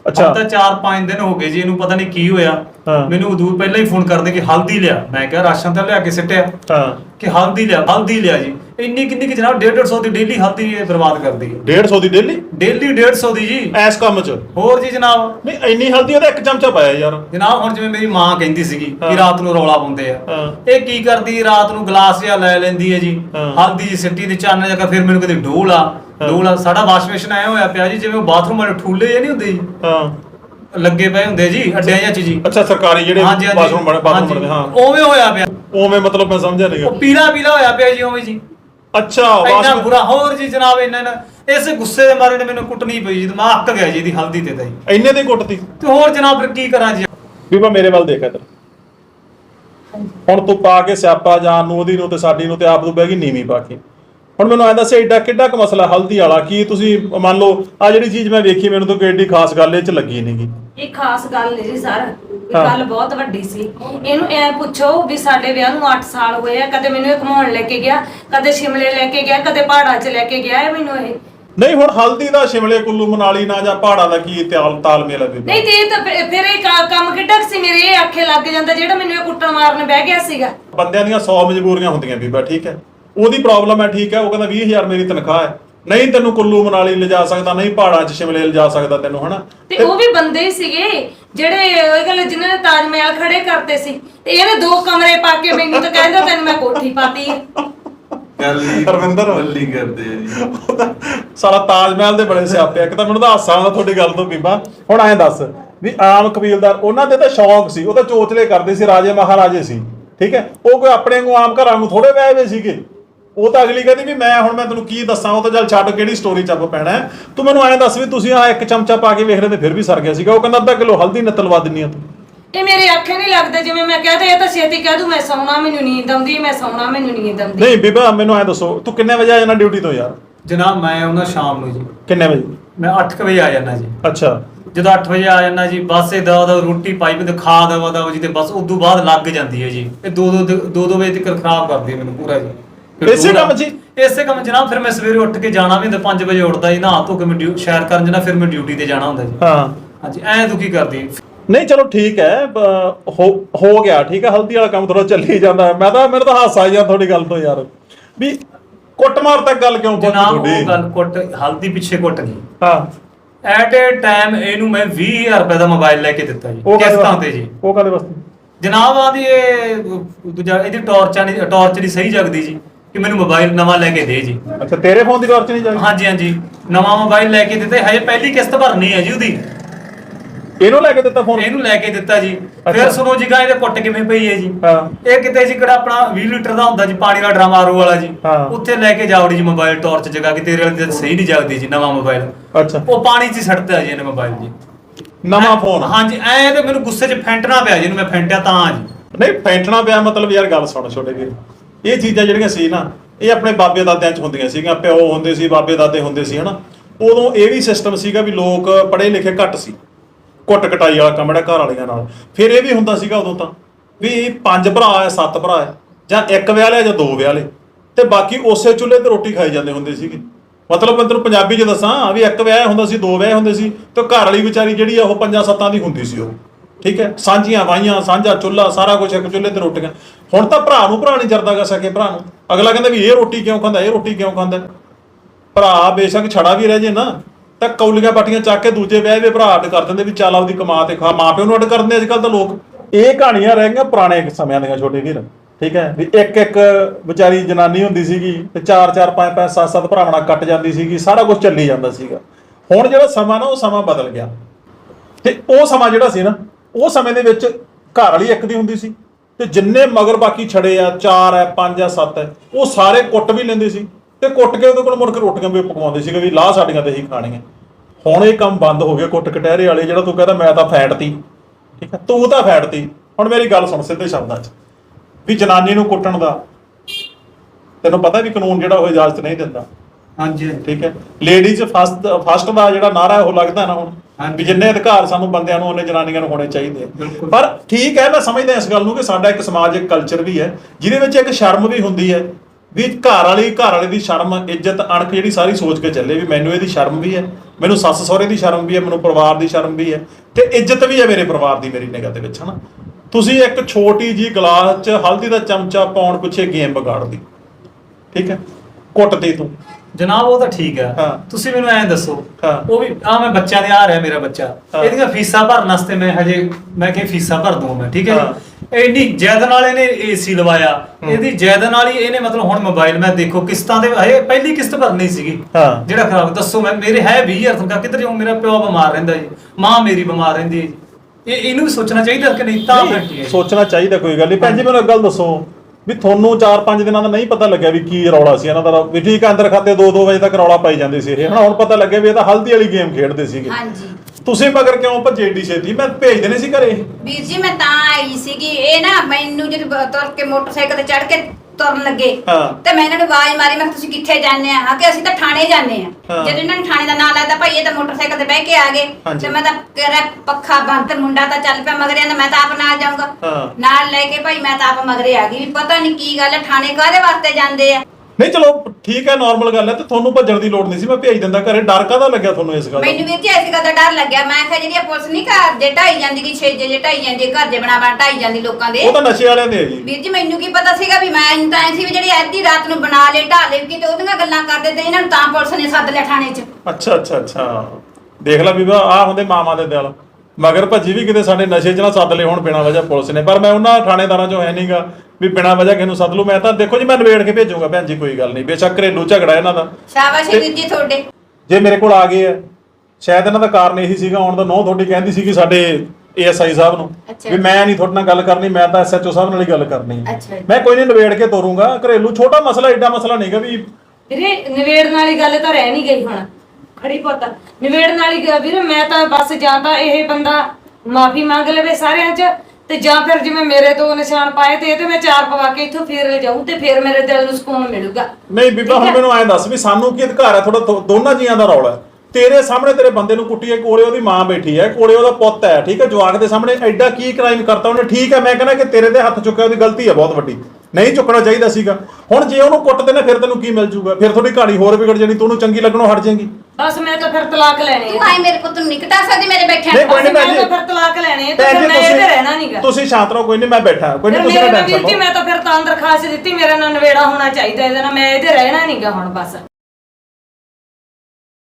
[SPEAKER 2] ਅੱਛਾ।
[SPEAKER 1] ਹੁਣ ਤਾਂ 4-5 ਦਿਨ ਹੋ ਗਏ ਜੀ ਇਹਨੂੰ ਪਤਾ ਨਹੀਂ ਕੀ ਹੋਇਆ।
[SPEAKER 2] ਹਾਂ।
[SPEAKER 1] ਮੈਨੂੰ ਉਦੋਂ ਪਹਿਲਾਂ ਹੀ ਫੋਨ ਕਰਦੇ ਕਿ ਹਲਦੀ ਲਿਆ। ਮੈਂ ਕਿਹਾ ਰਾਸ਼ਨ ਤਾਂ ਲਿਆ ਕੇ ਸਿੱਟਿਆ।
[SPEAKER 2] ਹਾਂ।
[SPEAKER 1] ਕਿ ਹਲਦੀ ਲਿਆ ਹਲਦੀ ਲਿਆ ਜੀ। ਇੰਨੀ ਕਿੰਨੀ ਕਿ ਜਨਾਬ 150 ਦੀ ਡੇਲੀ ਹਲਦੀ ਇਹ ਬਰਬਾਦ ਕਰਦੀ ਹੈ।
[SPEAKER 2] 150 ਦੀ ਡੇਲੀ?
[SPEAKER 1] ਡੇਲੀ 150 ਦੀ ਜੀ।
[SPEAKER 2] ਐਸ ਕੰਮ ਚ?
[SPEAKER 1] ਹੋਰ ਜੀ ਜਨਾਬ।
[SPEAKER 2] ਨਹੀਂ ਇੰਨੀ ਹਲਦੀ ਉਹਦਾ ਇੱਕ ਚਮਚਾ ਪਾਇਆ ਯਾਰ।
[SPEAKER 1] ਜਨਾਬ ਹੁਣ ਜਿਵੇਂ ਮੇਰੀ ਮਾਂ ਕਹਿੰਦੀ ਸੀਗੀ
[SPEAKER 2] ਹਾਂ।
[SPEAKER 1] ਕਿ ਰਾਤ ਨੂੰ ਰੌਲਾ ਪਾਉਂਦੇ ਆ।
[SPEAKER 2] ਹਾਂ।
[SPEAKER 1] ਇਹ ਕੀ ਕਰਦੀ ਰਾਤ ਨੂੰ ਗਲਾਸ ਜਿਹਾ ਲੈ ਲੈਂਦੀ ਹੈ ਜੀ।
[SPEAKER 2] ਹਾਂ।
[SPEAKER 1] ਹਲਦੀ ਜੀ ਸਿੱਟੀ ਦੀ ਚੰਨ ਜਗਾ ਫਿਰ ਮੈਨੂੰ ਕਦੇ ਡੋਲ ਆ। ਡੋਲ ਆ। ਸਾਡਾ ਵਾਸ਼ਵੇਸ਼ਨ ਆਇਆ ਹੋਇਆ ਪਿਆ ਜੀ ਜਿਵੇਂ ਬਾਥਰੂਮ ਵਾਲੇ ਠੂਲੇ ਜੇ ਨਹੀਂ ਹੁੰਦੇ ਜੀ।
[SPEAKER 2] ਹਾਂ।
[SPEAKER 1] ਲੱਗੇ ਪਏ ਹੁੰਦੇ ਜੀ ਅੱਡਿਆਂ ਜਾਂ ਚ ਜੀ।
[SPEAKER 2] ਅੱਛਾ ਸਰਕਾਰੀ ਜਿਹੜੇ
[SPEAKER 1] ਹਾਂਜੀ ਹਾਂਜੀ।
[SPEAKER 2] ਬਾਥਰੂਮ ਬਣੇ ਬਾਥਰੂਮ
[SPEAKER 1] ਹਾਂਜੀ।
[SPEAKER 2] ਹਾਂ।
[SPEAKER 1] ਉਵੇਂ ਹੋਇਆ ਪਿਆ।
[SPEAKER 2] ਉਵੇਂ ਮਤਲਬ ਮੈਂ ਸਮਝਿਆ ਨਹੀਂ
[SPEAKER 1] ਉਹ ਪੀਲਾ ਪੀਲਾ ਹੋਇਆ ਪਿਆ ਜੀ ਉਵੇਂ ਜੀ।
[SPEAKER 2] ਅੱਛਾ
[SPEAKER 1] ਇੰਨਾ ਬੁਰਾ। ਹੋਰ ਜੀ ਜਨਾਬ ਇੰਨਾ ਨਾ ਇਸੇ ਗੁੱਸੇ ਦੇ ਮਾਰੇ ਨੇ ਮੈਨੂੰ ਕੁੱਟਣੀ ਪਈ ਜੀ ਤੇ ਮੈਂ ਅੱਕ ਗਿਆ ਜੀ ਇਹਦੀ ਹਲਦੀ ਤੇ ਤਾਂ। ਜੀ
[SPEAKER 2] ਇੰਨੇ ਦੀ ਕੁੱਟਤੀ?
[SPEAKER 1] ਤੇ ਹੋਰ ਜਨਾਬ ਫਿਰ ਕੀ ਕਰਾਂ ਜੀ?
[SPEAKER 2] ਬੀਬਾ ਮੇਰੇ ਵੱਲ ਦੇਖ ਇੱਧਰ। ਹੁਣ ਤੂੰ ਪਾ ਕੇ ਸਿਆਪਾ ਜਾਨ ਨੂੰ ਉਹਦੀ ਨੂੰ ਤੇ ਸਾਡੀ ਨੂੰ ਤੇ ਆਪ ਨੂੰ ਬਹਿ ਗਈ ਨੀਵੀਂ ਪਾ ਕੇ। ਹੁਣ ਮੈਨੂੰ ਐਂ ਦੱਸ ਐਡਾ ਕਿੱਡਾ ਕੁ ਮਸਲਾ ਹਲਦੀ ਵਾਲਾ? ਕੀ ਤੁਸੀਂ ਮੰਨ ਲਓ ਆ ਜਿਹੜੀ ਚੀਜ਼ ਮੈਂ ਵੇਖੀ ਮੈਨੂੰ ਤਾਂ ਕੋਈ ਐਡੀ ਖਾਸ ਗੱਲ ਇਹ ਚ ਲੱਗੀ ਨਹੀਂਗੀ
[SPEAKER 3] ਇਹ ਖਾਸ ਗੱਲ ਨਹੀਂ ਜੀ ਸਰ। ਇਹ
[SPEAKER 2] ਹਾਂ।
[SPEAKER 3] ਗੱਲ ਬਹੁਤ ਵੱਡੀ ਸੀ। ਇਹਨੂੰ ਐ ਪੁੱਛੋ ਵੀ ਸਾਡੇ ਵਿਆਹ ਨੂੰ 8 ਸਾਲ ਹੋਏ ਆ ਕਦੇ ਮੈਨੂੰ ਇਹ ਘੁਮਾਉਣ ਲੈ ਕੇ ਗਿਆ ਕਦੇ ਸ਼ਿਮਲੇ ਲੈ ਕੇ ਗਿਆ ਕਦੇ ਪਹਾੜਾਂ 'ਚ ਲੈ ਕੇ ਗਿਆ ਇਹ ਮੈਨੂੰ ਇਹ।
[SPEAKER 2] ਨਹੀਂ ਹੁਣ ਹਲਦੀ ਦਾ ਸ਼ਿਮਲੇ ਕੁੱਲੂ ਮਨਾਲੀ ਨਾ ਜਾਂ ਪਹਾੜਾਂ ਦਾ ਕੀ ਤਾਲ ਤਾਲਮੇਲ ਹੈ ਬੀਬਾ
[SPEAKER 3] ਨਹੀਂ ਤੇ ਇਹ ਤਾਂ ਫਿਰ ਫਿਰ ਇਹ ਕਾ- ਕੰਮ ਕਿੱਡਾ ਕੁ ਸੀ ਮੇਰੇ? ਇਹ ਆਖੇ ਲੱਗ ਜਾਂਦਾ ਜਿਹੜਾ ਮੈਨੂੰ ਇਹ ਕੁੱਟਣ ਮਾਰਨ ਬਹਿ ਗਿਆ ਸੀਗਾ।
[SPEAKER 2] ਬੰਦਿਆਂ ਦੀਆਂ 100 ਮਜਬੂਰੀਆਂ ਹੁੰਦੀਆਂ ਬੀਬਾ ਠੀਕ ਹੈ? ਉਹਦੀ ਪ੍ਰੋਬਲਮ ਹੈ ਠੀਕ ਹੈ ਉਹ ਕਹਿੰਦਾ 20000 ਮੇਰੀ ਤਨਖਾਹ ਹੈ। ਨਹੀਂ ਤੈਨੂੰ ਕੁੱਲੂ ਮਨਾਲੀ ਲਿਜਾ ਸਕਦਾ ਨਹੀਂ ਪਹਾੜਾਂ 'ਚ ਸ਼ਿਮਲੇ ਲਿਜਾ ਸਕਦਾ ਤੈਨੂੰ ਹਨਾ?
[SPEAKER 3] ਤੇ ਉਹ ਵੀ ਬੰਦੇ ਸੀਗੇ ਜਿਹੜੇ ਇਹ ਗੱਲ ਜਿਨ੍ਹਾਂ ਨੇ ਤਾਜ ਮਹਿਲ ਖੜੇ ਕਰਤੇ ਸੀ ਤੇ ਇਹਨੇ ਦੋ ਕਮਰੇ ਪਾ ਕੇ ਮੈਨੂੰ ਤਾਂ ਕਹਿੰਦਾ ਤੈਨੂੰ ਮੈਂ ਕੋਠੀ ਪਾਤੀ
[SPEAKER 4] ਗੱਲ ਹੀ
[SPEAKER 2] ਰਵਿੰਦਰ।
[SPEAKER 4] ਬੱਲੀ ਕਰਦੇ ਆ ਜੀ।
[SPEAKER 2] ਸਾਲਾ ਤਾਜ ਮਹਿਲ ਦੇ ਬੜੇ ਸਿਆਪੇ। ਇੱਕ ਤਾਂ ਮੈਨੂੰ ਤਾਂ ਹਾਸਾ ਆਉਂਦਾ ਤੁਹਾਡੀ ਗੱਲ ਤੋਂ ਬੀਬਾ। ਹੁਣ ਐਂ ਦੱਸ ਵੀ ਆਮ ਕਬੀਲਦਾਰ ਉਹਨਾਂ ਦੇ ਤਾਂ ਸ਼ੌਂਕ ਸੀ ਉਹ ਤਾਂ ਚੋਚਲੇ ਕਰਦੇ ਸੀ ਰਾਜੇ ਮਹਾਰਾਜੇ ਸੀ ਠੀਕ ਹੈ? ਉਹ ਕੋਈ ਆਪਣੇ ਨੂੰ ਆਮ ਘਰਾਂ ਨੂੰ ਥੋੜੇ ਵਿਆਹੇ ਹੋਏ ਸੀਗੇ। ਉਹ ਤਾਂ ਅਗਲੀ ਕਹਿੰਦੀ ਵੀ ਮੈਂ ਹੁਣ ਮੈਂ ਤੈਨੂੰ ਕੀ ਦੱਸਾਂ ਉਹ ਤਾਂ ਚੱਲ ਛੱਡ ਕਿਹੜੀ ਸਟੋਰੀ ਚੱਪ ਪੈਣਾ ਹੈ। ਤੂੰ ਮੈਨੂੰ ਐਂ ਦੱਸ ਵੀ ਤੁਸੀਂ ਆ ਇੱਕ ਚਮਚਾ ਪਾ ਕੇ ਵੇਖ ਰਹੇ ਤੇ ਫਿਰ ਵੀ ਸਰ ਗਿਆ ਸੀਗਾ। ਉਹ ਕਹਿੰਦਾ ਅੱਧਾ ਕਿਲੋ ਹਲਦੀ ਨਤਲਵਾ ਦਿੰਨੀ ਆ ਤੂੰ।
[SPEAKER 3] ਇਹ ਮੇਰੇ ਅੱਖੇ ਨਹੀਂ ਲੱਗਦਾ ਜਿਵੇਂ ਮੈਂ ਕਹਤਾ ਇਹ ਤਾਂ ਛੇਤੀ ਕਹਿ ਦੂੰ ਮੈਂ ਸੌਣਾ ਮੈਨੂੰ ਨੀਂਦ ਆਉਂਦੀ ਮੈਂ ਸੌਣਾ ਮੈਨੂੰ ਨੀਂਦ ਆਉਂਦੀ
[SPEAKER 2] ਨਹੀਂ ਬੀਬਾ ਮੈਨੂੰ ਐਂ ਦੱਸੋ ਤੂੰ ਕਿੰਨੇ ਵਜੇ ਆ ਜਾਣਾ ਡਿਊਟੀ ਤੋਂ ਯਾਰ?
[SPEAKER 1] ਜਨਾਬ ਮੈਂ ਉਹਨਾਂ ਸ਼ਾਮ ਨੂੰ ਜੀ।
[SPEAKER 2] ਕਿੰਨੇ ਵਜੇ?
[SPEAKER 1] ਮੈਂ 8 ਵਜੇ ਆ ਜਾਂਦਾ ਜੀ।
[SPEAKER 2] ਅੱਛਾ।
[SPEAKER 1] ਜਦੋਂ 8 ਵਜੇ ਆ ਜਾਂਦਾ ਜੀ ਬਸ ਇਹ ਦਾ ਦਾ ਰੋਟੀ ਪਾਈਪ ਤੇ ਖਾ ਦਵਾ ਦਾ ਜੀ ਤੇ ਬਸ ਉਦੋਂ ਬਾਅਦ ਲੱਗ ਜਾਂਦੀ ਹੈ ਜੀ। ਇਹ 2 2 2 2 ਵਜੇ ਤੱਕ ਖਰਾਬ ਕਰਦੀ ਹੈ ਮੈਨੂੰ ਪੂਰਾ ਜੀ।
[SPEAKER 2] ਇਸੇ ਕੰਮ 'ਚ ਹੀ?
[SPEAKER 1] ਇਸੇ ਕੰਮ ਜਨਾਬ ਫਿਰ ਮੈਂ ਸਵੇਰੇ ਉੱਠ ਕੇ ਜਾਣਾ ਵੀ ਹੁੰਦਾ 5 ਵਜੇ ਉੱਠਦਾ ਜੀ ਨਹਾ ਧੋ ਕੇ ਮੈਂ ਡਿਊ- ਸੈਰ ਕਰਨ ਜਾਣਾ ਫਿਰ ਮੈਂ ਡਿਊਟੀ ਤੇ ਜਾਣਾ ਹੁੰਦਾ ਜੀ।
[SPEAKER 2] ਹਾਂ।
[SPEAKER 1] ਹਾਂਜੀ ਐ ਦੁਖੀ ਕਰਦੀ? ਹੈ।
[SPEAKER 2] ਨਹੀਂ ਚਲੋ ਠੀਕ ਹੈ ਬ- ਹੋ ਹੋ ਗਿਆ ਠੀਕ ਹੈ ਹਲਦੀ ਵਾਲਾ ਕੰਮ ਥੋੜਾ ਚੱਲੀ ਜਾਂਦਾ। ਹੈ। ਮੈਂ ਤਾਂ ਮੈਨੂੰ ਤਾਂ ਹਾਸਾ ਆਈ ਜਾਂਦਾ ਤੁਹਾਡੀ ਗੱਲ ਤੋਂ ਯਾਰ। ਵੀ ਕੁੱਟਮਾਰ ਤੱਕ ਗੱਲ ਕਿਉਂ ਪਹੁੰਚੀ
[SPEAKER 1] ਜਨਾਬ ਉਹ
[SPEAKER 2] ਤੁਹਾਡੀ?
[SPEAKER 1] ਗੱਲ ਕੁੱਟ ਹਲਦੀ ਪਿੱਛੇ ਕੁੱਟ ਗਈ।
[SPEAKER 2] ਹਾਂ।
[SPEAKER 1] ਐਟ ਏ ਟਾਈਮ ਇਹਨੂੰ ਮੈਂ 20000 ਰੁਪਏ ਦਾ ਮੋਬਾਈਲ ਲੈ ਕੇ ਦਿੱਤਾ ਜੀ
[SPEAKER 2] ਉਹ ਕਾਹਦੇ
[SPEAKER 1] ਕਿਸ਼ਤਾਂ
[SPEAKER 2] ਵਾਸਤੇ?
[SPEAKER 1] ਤੇ ਜੀ।
[SPEAKER 2] ਉਹ ਕਾਦੇ ਵਾਸਤੇ?
[SPEAKER 1] ਜਨਾਬ ਆਦੀ ਇਹ ਦੂਜਾ ਇਹਦੀ ਟਾਰਚਾਂ ਨਹੀਂ ਟਾਰਚ ਨਹੀਂ ਸਹੀ ਜਗਦੀ ਜੀ। ਕਿ ਮੈਨੂੰ ਮੋਬਾਈਲ ਨਵਾਂ ਲੈ ਕੇ ਦੇ ਜੀ।
[SPEAKER 2] ਅੱਛਾ ਤੇਰੇ ਫੋਨ ਦੀ ਟਾਰਚ ਨਹੀਂ ਜਾਗੀ
[SPEAKER 1] ਹਾਂਜੀ ਹਾਂਜੀ। ਨਵਾਂ ਮੋਬਾਈਲ ਲੈ ਕੇ ਦਿੱਤੇ ਹਜੇ ਪਹਿਲੀ ਕਿਸ਼ਤ ਭਰਨੀ ਹੈ ਜੀ ਉਹਦੀ।
[SPEAKER 2] ਇਹਨੂੰ ਲੈ ਕੇ ਦਿੱਤਾ ਫੋਨ?
[SPEAKER 1] ਇਹਨੂੰ ਲੈ ਕੇ ਦਿੱਤਾ ਜੀ।
[SPEAKER 2] ਅੱਛਾ।
[SPEAKER 1] ਫਿਰ ਸੁਣੋ ਜੀ ਗਾ ਇਹਦੇ ਕੁੱਟ ਕਿਵੇਂ ਪਈ ਹੈ ਜੀ।
[SPEAKER 2] ਹਾਂ।
[SPEAKER 1] ਇਹ ਕਿਤੇ ਜੀ ਕਿਹੜਾ ਆਪਣਾ 20 ਲੀਟਰ ਦਾ ਹੁੰਦਾ ਜੀ ਪਾਣੀ ਦਾ ਡਰਮ ਆਰੋ ਵਾਲਾ ਜੀ।
[SPEAKER 2] ਹਾਂ।
[SPEAKER 1] ਉੱਥੇ ਲੈ ਕੇ ਜਾਵੜੀ ਜੀ ਮੋਬਾਈਲ ਟਾਰਚ ਜਗਾ ਕੇ ਤੇਰੇ ਵਾਲੀ ਤੇ ਸਹੀ ਨਹੀਂ ਜਗਦੀ ਜੀ ਨਵਾਂ ਮੋਬਾਈਲ।
[SPEAKER 2] ਅੱਛਾ।
[SPEAKER 1] ਉਹ ਪਾਣੀ 'ਚ ਹੀ ਸੜਦਾ ਜੀ ਇਹਨੇ ਮੋਬਾਈਲ ਜੀ।
[SPEAKER 2] ਨਵਾਂ ਫੋਨ।
[SPEAKER 1] ਹਾਂਜੀ ਐ ਤੇ ਮੈਨੂੰ ਗੁੱਸੇ 'ਚ ਫੈਂਟਣਾ ਪਿਆ ਜੀ ਇਹਨੂੰ ਮੈਂ ਫੈਂਟਿਆ ਤਾਂ ਜੀ।
[SPEAKER 2] ਨਹੀਂ ਫੈਂਟਣਾ ਪਿਆ ਮਤਲਬ ਯਾਰ ਗੱਲ ਸੁਣ ਛੋਟੇ ਵੀਰ। ਇਹ ਚੀਜ਼ਾਂ ਜਿਹੜੀਆਂ ਸੀ ਨਾ, ਇਹ ਆਪਣੇ ਬਾਬੇ ਦਾਦਿਆਂ 'ਚ ਹੁੰਦੀਆਂ ਸੀਗੀਆਂ, ਪਿਓ ਹੁੰਦੇ ਸੀ, ਬਾਬੇ ਦਾਦੇ ਹੁੰਦੇ ਸੀ, ਹਨਾ। ਉਦੋਂ ਇਹ ਵੀ ਸਿਸਟਮ ਸੀਗਾ ਵੀ ਲੋਕ ਪੜ੍ਹੇ ਲਿਖੇ ਘੱਟ ਸੀ, ਕੁੱਟ ਕਟਾਈ ਵਾਲਾ ਕੰਮ ਜਿਹੜਾ ਘਰ ਵਾਲੀਆਂ ਨਾਲ। ਫਿਰ ਇਹ ਵੀ ਹੁੰਦਾ ਸੀਗਾ ਉਦੋਂ ਤਾਂ, ਵੀ ਪੰਜ ਭਰਾ ਹੈ ਸੱਤ ਭਰਾ ਹੈ ਜਾਂ ਇੱਕ ਵਿਆਹ ਲਿਆ ਜਾਂ ਦੋ ਵਿਆਹ ਲਏ, ਤੇ ਬਾਕੀ ਉਸੇ ਚੁੱਲ੍ਹੇ ਤੇ ਰੋਟੀ ਖਾਈ ਜਾਂਦੇ ਹੁੰਦੇ ਸੀਗੇ। ਮਤਲਬ ਮੈਂ ਤੈਨੂੰ ਪੰਜਾਬੀ 'ਚ ਦੱਸਾਂ, ਵੀ ਇੱਕ ਵਿਆਹ ਹੁੰਦਾ ਸੀ, ਦੋ ਵਿਆਹ ਹੁੰਦੇ ਸੀ, ਤੇ ਘਰ ਵਾਲੀ ਵਿਚਾਰੀ ਜਿਹੜੀ ਆ ਉਹ ਪੰਜਾਂ ਸੱਤਾਂ ਦੀ ਹੁੰਦੀ ਸੀ ਉਹ। ਠੀਕ ਹੈ? ਸਾਂਝੀਆਂ ਵਾਹੀਆਂ ਸਾਂਝਾ ਚੁੱਲ੍ਹਾ, ਸਾਰਾ ਕੁਝ ਇੱਕ ਚੁੱਲ੍ਹੇ ਤੇ ਰੋਟੀਆਂ। ਹੁਣ ਤਾਂ ਭਰਾ ਨੂੰ ਭਰਾ ਨਹੀਂ ਜਰਦਾਗਾ ਸਕੇ ਭਰਾ ਨੂੰ। ਅਗਲਾ ਕਹਿੰਦਾ ਵੀ ਇਹ ਰੋਟੀ ਕਿਉਂ ਖਾਂਦਾ, ਇਹ ਰੋਟੀ ਕਿਉਂ ਖਾਂਦਾ? ਭਰਾ ਬੇਸ਼ੱਕ ਛੜਾ ਵੀ ਰਹਿ ਜੇ ਨਾ, ਤਾਂ ਕੌਲੀਆਂ ਪਾਟੀਆਂ ਚੱਕ ਕੇ ਦੂਜੇ ਵਿਆਹ ਦੇ ਭਰਾ ਅੱਡ ਕਰ ਦਿੰਦੇ ਵੀ ਚੱਲ ਆਪਦੀ ਕਮਾ ਤੇ ਖਾ। ਮਾਂ ਪਿਓ ਨੂੰ ਅੱਡ ਕਰ ਦਿੰਦੇ ਅੱਜ ਕੱਲ ਤਾਂ ਲੋਕ। ਇਹ ਕਹਾਣੀਆਂ ਰਹਿ ਗਈਆਂ ਪੁਰਾਣੇ ਸਮਿਆਂ ਦੀਆਂ ਛੋਟੇ ਵੀਰ। ਠੀਕ ਹੈ? ਵੀ ਇੱਕ ਇੱਕ ਵਿਚਾਰੀ ਜਨਾਨੀ ਹੁੰਦੀ ਸੀਗੀ ਤੇ ਚਾਰ ਚਾਰ, ਪੰਜ ਪੰਜ, ਸੱਤ ਸੱਤ ਭਰਾਵਣਾ ਕੱਟ ਜਾਂਦੀ ਸੀਗੀ, ਸਾਰਾ ਕੁਝ ਚੱਲੀ ਜਾਂਦਾ ਸੀਗਾ। ਹੁਣ ਜਿਹੜਾ ਸਮਾਂ ਨਾ, ਉਹ ਸਮਾਂ ਬਦਲ ਗਿਆ। ਤੇ ਉਹ ਸਮਾਂ ਜਿਹੜਾ ਸੀ ਨਾ, ਉਹ ਸਮੇਂ ਦੇ ਵਿੱਚ ਘਰ ਵਾਲੀ ਇੱਕ ਦੀ ਹੁੰਦੀ ਸੀ। ਤੇ ਜਿੰਨੇ ਮਗਰ ਬਾਕੀ ਛੜੇ ਆ, ਚਾਰ ਆ, ਪੰਜ ਆ, ਸੱਤ ਆ, ਉਹ ਸਾਰੇ ਕੁੱਟ ਵੀ ਲੈਂਦੇ ਸੀ ਤੇ ਕੁੱਟ ਕੇ ਉਹਦੇ ਕੋਲ ਮੁੜ ਕੇ ਰੋਟੀਆਂ ਵੀ ਪਕਵਾਉਂਦੇ ਸੀਗੇ ਵੀ ਲਾਹ ਸਾਡੀਆਂ ਤੇ ਹੀ ਖਾਣੀਆਂ। ਹੁਣ ਇਹ ਕੰਮ ਬੰਦ ਹੋ ਗਿਆ ਕੁੱਟ ਕਟਹਿਰੇ ਵਾਲੇ, ਜਿਹੜਾ ਤੂੰ ਕਹਿੰਦਾ ਮੈਂ ਤਾਂ ਫੈਟਤੀ। ਠੀਕ ਹੈ ਤੂੰ ਤਾਂ ਫੈਟਤੀ। ਹੁਣ ਮੇਰੀ ਗੱਲ ਸੁਣ ਸਿੱਧੇ ਸ਼ਬਦਾਂ 'ਚ। ਵੀ ਜਨਾਨੀ ਨੂੰ ਕੁੱਟਣ ਦਾ ਤੈਨੂੰ ਪਤਾ ਵੀ ਕਾਨੂੰਨ ਜਿਹੜਾ ਉਹ ਇਜਾਜ਼ਤ ਨਹੀਂ ਦਿੰਦਾ।
[SPEAKER 1] ਹਾਂਜੀ।
[SPEAKER 2] ਠੀਕ ਹੈ ਲੇਡੀਜ਼ ਫਸਟ ਫਸਟ ਦਾ ਜਿਹੜਾ ਨਾਰਾ ਉਹ ਲੱਗਦਾ ਨਾ ਹੁਣ। ਵੀ ਜਿੰਨੇ ਅਧਿਕਾਰ ਸਾਨੂੰ ਬੰਦਿਆਂ ਨੂੰ ਉਹਨੇ ਜਨਾਨੀਆਂ ਨੂੰ ਹੋਣੇ ਚਾਹੀਦੇ। ਪਰ ਠੀਕ ਹੈ ਮੈਂ ਸਮਝਦਾ ਇਸ ਗੱਲ ਨੂੰ ਕਿ ਸਾਡਾ ਇੱਕ ਸਮਾਜਿਕ ਕਲਚਰ ਵੀ ਹੈ ਜਿਹਦੇ ਵਿੱਚ ਇੱਕ ਸ਼ਰਮ ਵੀ ਹੁੰਦੀ ਹੈ ਵੀ ਘਰ ਵਾਲੀ ਘਰ ਵਾਲੇ ਦੀ ਸ਼ਰਮ ਇੱਜ਼ਤ ਅਣਖ ਜਿਹੜੀ ਸਾਰੀ ਸੋਚ ਕੇ ਚੱਲੇ ਵੀ ਮੈਨੂੰ ਇਹਦੀ ਸ਼ਰਮ ਵੀ ਹੈ ਮੈਨੂੰ ਸੱਸ ਸਹੁਰੇ ਦੀ ਸ਼ਰਮ ਵੀ ਹੈ ਮੈਨੂੰ ਪਰਿਵਾਰ ਦੀ ਸ਼ਰਮ ਵੀ ਹੈ ਤੇ ਇੱਜ਼ਤ ਵੀ ਹੈ ਮੇਰੇ ਪਰਿਵਾਰ ਦੀ ਮੇਰੀ ਨਿਗਾਹ ਦੇ ਵਿੱਚ ਹਨਾ ਤੁਸੀਂ ਇੱਕ ਛੋਟੀ ਜੀ ਗਲਾਸ 'ਚ ਹਲਦੀ ਦਾ ਚਮਚਾ ਪਾਉਣ ਪਿੱਛੇ ਗੇਮ ਵਿਗਾੜਦੀ ਠੀਕ ਹੈ ਕੁੱਟਦੀ ਤੂੰ
[SPEAKER 1] ਜਨਾਬ ਉਹ ਤਾਂ ਠੀਕ ਹੈ
[SPEAKER 2] ਹਾਂ।
[SPEAKER 1] ਤੁਸੀਂ ਮੈਨੂੰ ਐਂ ਦੱਸੋ
[SPEAKER 2] ਹਾਂ।
[SPEAKER 1] ਉਹ ਵੀ ਆ ਮੈਂ ਬੱਚਿਆਂ ਦੇ ਆ ਰਿਹਾ ਮੇਰਾ ਬੱਚਾ।
[SPEAKER 2] ਹਾਂ।
[SPEAKER 1] ਇਹਦੀਆਂ ਫੀਸਾਂ ਭਰਨ ਵਾਸਤੇ ਮੈਂ ਹਜੇ ਮੈਂ ਕਿ ਫੀਸਾਂ ਭਰ ਦੂੰ ਮੈਂ ਠੀਕ ਹੈ
[SPEAKER 2] ਹਾਂ।
[SPEAKER 1] ਜੀ ਇੰਨੀ ਜੈਦ ਨਾਲ ਇਹਨੇ ਏਸੀ ਲਵਾਇਆ। ਇਹਦੀ ਜੈਦ ਨਾਲ ਹੀ ਇਹਨੇ ਮਤਲਬ ਹੁਣ ਮੋਬਾਈਲ ਮੈਂ ਦੇਖੋ ਕਿਸ਼ਤਾਂ ਦੇ ਹਜੇ ਪਹਿਲੀ ਕਿਸ਼ਤ ਭਰਨੀ ਸੀਗੀ।
[SPEAKER 2] ਹਾਂ।
[SPEAKER 1] ਜਿਹੜਾ ਖਰਾਬ ਦੱਸੋ ਮੈਂ ਮੇਰੇ ਹੈ 20000 ਤਨਖਾਹ ਕਿੱਧਰ ਜਾਊਂ? ਮੇਰਾ ਪਿਓ ਬਿਮਾਰ ਰਹਿੰਦਾ ਜੀ। ਮਾਂ ਮੇਰੀ ਬਿਮਾਰ ਰਹਿੰਦੀ ਹੈ ਜੀ। ਇਹ ਇਹਨੂੰ ਵੀ ਸੋਚਣਾ ਚਾਹੀਦਾ ਕਿ ਨਹੀਂ? ਤਾਂ ਫਿਰ ਕੀ ਹੈ
[SPEAKER 2] ਸੋਚਣਾ ਚਾਹੀਦਾ ਕੋਈ ਗੱਲ ਨਹੀਂ। ਭੈਣ ਜੀ ਮੈਨੂੰ ਇੱਕ ਗੱਲ ਦੱਸੋ। ਵੀ ਤੁਹਾਨੂੰ 4-5 ਦਿਨਾਂ ਦਾ ਨਹੀਂ ਪਤਾ ਲੱਗਿਆ ਵੀ ਕੀ ਰੌਲਾ ਸੀ ਇਹਨਾਂ ਦਾ ਵੀ ਠੀਕ ਆ, ਅੰਦਰ ਖਾਤੇ 2-2 ਵਜੇ ਤੱਕ ਰੌਲਾ ਪਾਈ ਜਾਂਦੇ ਸੀ ਇਹ। ਹਨਾ ਹੁਣ ਪਤਾ ਲੱਗਿਆ ਵੀ ਇਹ ਤਾਂ ਹਲਦੀ ਵਾਲੀ ਗੇਮ ਖੇਡਦੇ ਸੀਗੇ।
[SPEAKER 5] ਹਾਂਜੀ।
[SPEAKER 2] ਤੁਸੀਂ ਮਗਰ ਕਿਉਂ ਭੱਜੇ ਏਡੀ ਛੇਤੀ? ਮੈਂ ਭੇਜ ਦੇਣੇ ਸੀ ਘਰੇ।
[SPEAKER 5] ਵੀਰ ਜੀ ਮੈਂ ਤਾਂ ਆਈ ਸੀਗੀ। ਇਹ ਨਾ ਮੈਨੂੰ ਜਦ ਤੁਰ ਕੇ ਮੋਟਰਸਾਈਕਲ ਤੇ ਚੜ ਕੇ ਤੁਰਨ ਲੱਗੇ
[SPEAKER 2] ਹਾਂ।
[SPEAKER 5] ਤੇ ਮੈਂ ਇਹਨਾਂ ਨੂੰ ਆਵਾਜ਼ ਮਾਰੀ ਮੈਂ ਕਿਹਾ ਤੁਸੀਂ ਕਿੱਥੇ ਜਾਂਦੇ ਆ ਕਿ ਅਸੀਂ ਤਾਂ ਥਾਣੇ ਜਾਂਦੇ ਆ
[SPEAKER 2] ਹਾਂ।
[SPEAKER 5] ਜਦ ਇਹਨਾਂ ਨੇ ਥਾਣੇ ਦਾ ਨਾਂ ਲਾਇਆ ਭਾਈ ਇਹ ਤਾਂ ਮੋਟਰਸਾਈਕਲ ਤੇ ਬਹਿ ਕੇ ਆ ਗਏ
[SPEAKER 2] ਹਾਂਜੀ।
[SPEAKER 5] ਤੇ ਮੈਂ ਤਾਂ ਕਿਹਾ ਪੱਖਾ ਬੰਦ ਤੇ ਮੁੰਡਾ ਤਾਂ ਚੱਲ ਪਿਆ ਮਗਰ ਇਹਨਾਂ ਮੈਂ ਤਾਂ ਆਪ ਨਾਲ ਜਾਊਂਗਾ
[SPEAKER 2] ਹਾਂ।
[SPEAKER 5] ਨਾਲ ਲੈ ਕੇ ਭਾਈ ਮੈਂ ਤਾਂ ਆਪ ਮਗਰੇ ਆ ਗਈ ਵੀ ਪਤਾ ਨਹੀਂ ਕੀ ਗੱਲ ਹੈ ਥਾਣੇ ਕਾਹਦੇ ਵਾਸਤੇ ਜਾਂਦੇ ਆ
[SPEAKER 2] ਨਹੀਂ ਚਲੋ ਠੀਕ ਹੈ ਨਾਰਮਲ ਗੱਲ ਹੈ ਤੇ ਤੁਹਾਨੂੰ ਭੱਜਣ ਦੀ ਲੋੜ ਨਹੀਂ ਸੀ ਮੈਂ ਭੇਜ ਦਿੰਦਾ ਘਰੇ। ਡਰ ਕਾਹਦਾ ਲੱਗਿਆ ਤੁਹਾਨੂੰ ਇਸ ਗੱਲ ਦਾ?
[SPEAKER 5] ਮੈਨੂੰ ਵੀਰ ਜੀ ਐਸੀ ਗੱਲ ਦਾ ਡਰ ਲੱਗਿਆ। ਮੈਂ ਕਿਹਾ ਜਿਹੜੀ ਇਹ ਪੁਲਿਸ ਨਹੀਂ ਘਰ ਜੇ ਢਾਈ ਜਾਂਦੀ ਕਿ ਛੇਜੇ ਜੇ ਢਾਈ ਜਾਂਦੀ ਹੈ, ਘਰ ਜੇ ਬਣਾ ਬਣਾ ਢਾਈ ਜਾਂਦੀ ਲੋਕਾਂ ਦੇ।
[SPEAKER 2] ਉਹ ਤਾਂ ਨਸ਼ੇ ਵਾਲਿਆਂ ਦੇ ਹੈ ਜੀ।
[SPEAKER 5] ਵੀਰ ਜੀ ਮੈਨੂੰ ਕੀ ਪਤਾ ਸੀਗਾ ਵੀ ਮੈਂ ਤਾਂ ਐਂ ਸੀ ਵੀ ਜਿਹੜੀ ਅੱਧੀ ਰਾਤ ਨੂੰ ਬਣਾ ਲੇ ਢਾ ਲੇ ਕਿਤੇ ਉਹਦੀਆਂ ਗੱਲਾਂ ਕਰਦੇ ਤੇ ਇਹਨਾਂ ਨੂੰ ਤਾਂ ਪੁਲਿਸ ਨੇ ਸੱਦ ਲਿਆ ਥਾਣੇ 'ਚ।
[SPEAKER 2] ਅੱਛਾ ਅੱਛਾ ਅੱਛਾ। ਦੇਖ ਲੈ ਬੀਬਾ ਆ ਹੁੰਦੇ ਮਾਮਾ ਦੇ ਦਿਲ। ਮਗਰ ਭੱਜੀ ਵੀ ਕਿਤੇ ਸਾਡੇ ਨਸ਼ੇ 'ਚ ਨਾ ਸੱਦ ਲਏ ਹੁਣ ਬਿਨਾਂ ਵਜ੍ਹਾ ਪੁਲਿਸ ਨੇ। ਪਰ ਮੈਂ ਉਹਨਾਂ ਥਾਣੇਦਾਰਾਂ 'ਚੋਂ ਹੈ ਨਹੀਂਗਾ ਵੀ ਬਿਨਾਂ ਵਜ੍ਹਾ ਕਿਸ ਨੂੰ ਸੱਦ ਲੂ ਮੈਂ ਤਾਂ ਦੇਖੋ ਜੀ ਮੈਂ ਨਵੇੜ ਕੇ ਭੇਜੂਗਾ ਭੈਣ ਜੀ ਕੋਈ ਗੱਲ ਨਹੀਂ। ਬੇਸ਼ੱਕ ਘਰੇਲੂ ਝਗੜਾ ਇਹਨਾਂ ਦਾ।
[SPEAKER 5] ਸ਼ਾਬਾਸ਼ ਵੀਰ ਜੀ ਤੁਹਾਡੇ।
[SPEAKER 2] ਜੇ ਮੇਰੇ ਕੋਲ ਆ ਗਏ ਆ ਸ਼ਾਇਦ ਇਹਨਾਂ ਦਾ ਕਾਰਨ ਇਹੀ ਸੀਗਾ ਆਉਣ ਦਾ ਨੋ ਤੁਹਾਡੀ ਕਹਿੰਦੀ ਸੀ ਕਿ ਸਾਡੇ ਏਐਸਆਈ ਸਾਹਿਬ ਨੂੰ
[SPEAKER 5] ਅੱਛਾ।
[SPEAKER 2] ਵੀ ਮੈਂ ਨਹੀਂ ਤੁਹਾਡੇ ਨਾਲ ਗੱਲ ਕਰਨੀ ਮੈਂ ਤਾਂ ਐਸਐਚਓ ਸਾਹਿਬ ਨਾਲ ਹੀ ਗੱਲ ਕਰਨੀ ਹੈ।
[SPEAKER 5] ਅੱਛਾ ਜੀ।
[SPEAKER 2] ਮੈਂ ਕੋਈ ਨਹੀਂ ਨਵੇੜ ਕੇ ਤੋਰੂੰਗਾ ਘਰੇਲੂ। ਛੋਟਾ ਮਸਲਾ ਐਡਾ ਮਸਲਾ ਨਹੀਂਗਾ ਵੀ
[SPEAKER 3] ਵੀਰੇ ਨਿਵੇੜਨ ਵਾਲੀ ਗੱਲ ਤਾਂ ਰਹਿ ਨਹੀਂ ਗਈ ਹੁਣ। ਖੜੀ ਪੁੱਤ। ਨਿਵੇੜਨ ਵਾਲੀ ਗੱਲ ਵੀਰੇ ਮੈਂ ਤਾਂ ਬਸ ਜਾਂ ਤਾਂ ਇਹ ਬੰਦਾ ਮਾਫੀ ਮੰਗ ਲਵੇ ਸਾਰਿਆਂ 'ਚ ਤੇ ਜਾਂ ਫਿਰ ਜਿਵੇਂ ਮੇਰੇ ਦੋ ਨਿਸ਼ਾਨ ਪਾਏ ਤੇ ਇਹ ਤੇ ਮੈਂ ਚਾਰ ਪਵਾ ਕੇ ਇੱਥੋਂ ਫੇਰ ਜਾਊਂ ਤੇ ਫਿਰ ਮੇਰੇ ਦਿਲ ਨੂੰ ਸਕੂਨ ਮਿਲੂਗਾ।
[SPEAKER 2] ਨਹੀਂ ਬੀਬਾ ਹੁਣ ਮੈਨੂੰ ਐਂ ਦੱਸ ਵੀ ਸਾਨੂੰ ਕੀ ਅਧਿਕਾਰ ਹੈ? ਥੋੜਾ ਦੋਨਾਂ ਜੀਆਂ ਦਾ ਰੌਲਾ ਹੈ। ਤੇਰੇ ਸਾਹਮਣੇ ਤੇਰੇ ਬੰਦੇ ਨੂੰ ਕੁੱਟੀਏ ਕੋਲੇ ਉਹਦੀ ਮਾਂ ਬੈਠੀ ਹੈ ਕੋਲੇ ਉਹਦਾ ਪੁੱਤ ਹੈ ਠੀਕ ਹੈ ਜਵਾਕ ਦੇ ਸਾਹਮਣੇ ਐਡਾ ਕੀ ਕ੍ਰਾਈਮ ਕਰਤਾ ਉਹਨੇ? ਠੀਕ ਹੈ ਮੈਂ ਕਹਿੰਦਾ ਕਿ ਤੇਰੇ ਤੇ ਹੱਥ ਚੁੱਕਿਆ ਉਹਦੀ ਗਲਤੀ ਹੈ ਬਹੁਤ ਵੱਡੀ। ਨਹੀਂ ਚੁੱਕਣਾ ਚਾਹੀਦਾ ਸੀਗਾ। ਹੁਣ ਜੇ ਉਹਨੂੰ ਕੁੱਟਦੇ ਨੇ ਫਿਰ ਤੈਨੂੰ ਕੀ ਮਿਲ ਜੂਗਾ? ਫਿਰ ਤੁਹਾਡੀ ਕਹਾਣੀ ਹੋਰ ਵਿਗੜ ਜਾਣੀ ਤੂੰ ਉਹਨੂੰ ਚੰਗੀ ਲੱਗਣੋਂ ਹਟ ਜਾਏਗੀ।
[SPEAKER 3] ਬਸ ਮੈਂ ਤਾਂ ਫਿਰ ਤਲਾਕ ਲੈਣੇ
[SPEAKER 5] ਤੂੰ ਆਏ ਮੇਰੇ ਪੁੱਤ ਨੂੰ ਨਿਕਟਾ ਸਕਦੀ ਮੇਰੇ ਬੈਠਿਆਂ
[SPEAKER 2] ਨਹੀਂ,
[SPEAKER 5] ਨੂੰ।
[SPEAKER 2] ਕੋਈ
[SPEAKER 3] ਮੈਂ। ਤਾਂ ਫਿਰ ਤਲਾਕ ਲੈਣੇ ਤੇ ਫਿਰ ਮੈਂ ਇਹਦੇ ਰਹਿਣਾ ਨਹੀਂਗਾ
[SPEAKER 2] ਤੁਸੀਂ ਸ਼ਾਂਤ ਰਹੋ ਕੋਈ ਨਹੀਂ ਮੈਂ ਬੈਠਾ ਕੋਈ ਨਹੀਂ
[SPEAKER 3] ਫਿਰ
[SPEAKER 2] ਤੁਸੀਂ
[SPEAKER 3] ਮੇਰੇ
[SPEAKER 2] ਨਾ
[SPEAKER 3] ਨਾਲ ਵੀਰ
[SPEAKER 2] ਟੈਨਸ਼ਨ
[SPEAKER 3] ਜੀ
[SPEAKER 2] ਲਓ
[SPEAKER 3] ਮੈਂ ਤਾਂ ਫਿਰ ਤਾਂ ਦਰਖਾਸਤ ਦਿੱਤੀ ਮੇਰੇ ਨਾਲ ਨਵੇੜਾ ਹੋਣਾ ਚਾਹੀਦਾ ਇਹਦੇ ਨਾਲ ਮੈਂ ਇਹਦੇ ਰਹਿਣਾ ਨਹੀਂਗਾ ਹੁਣ ਬਸ।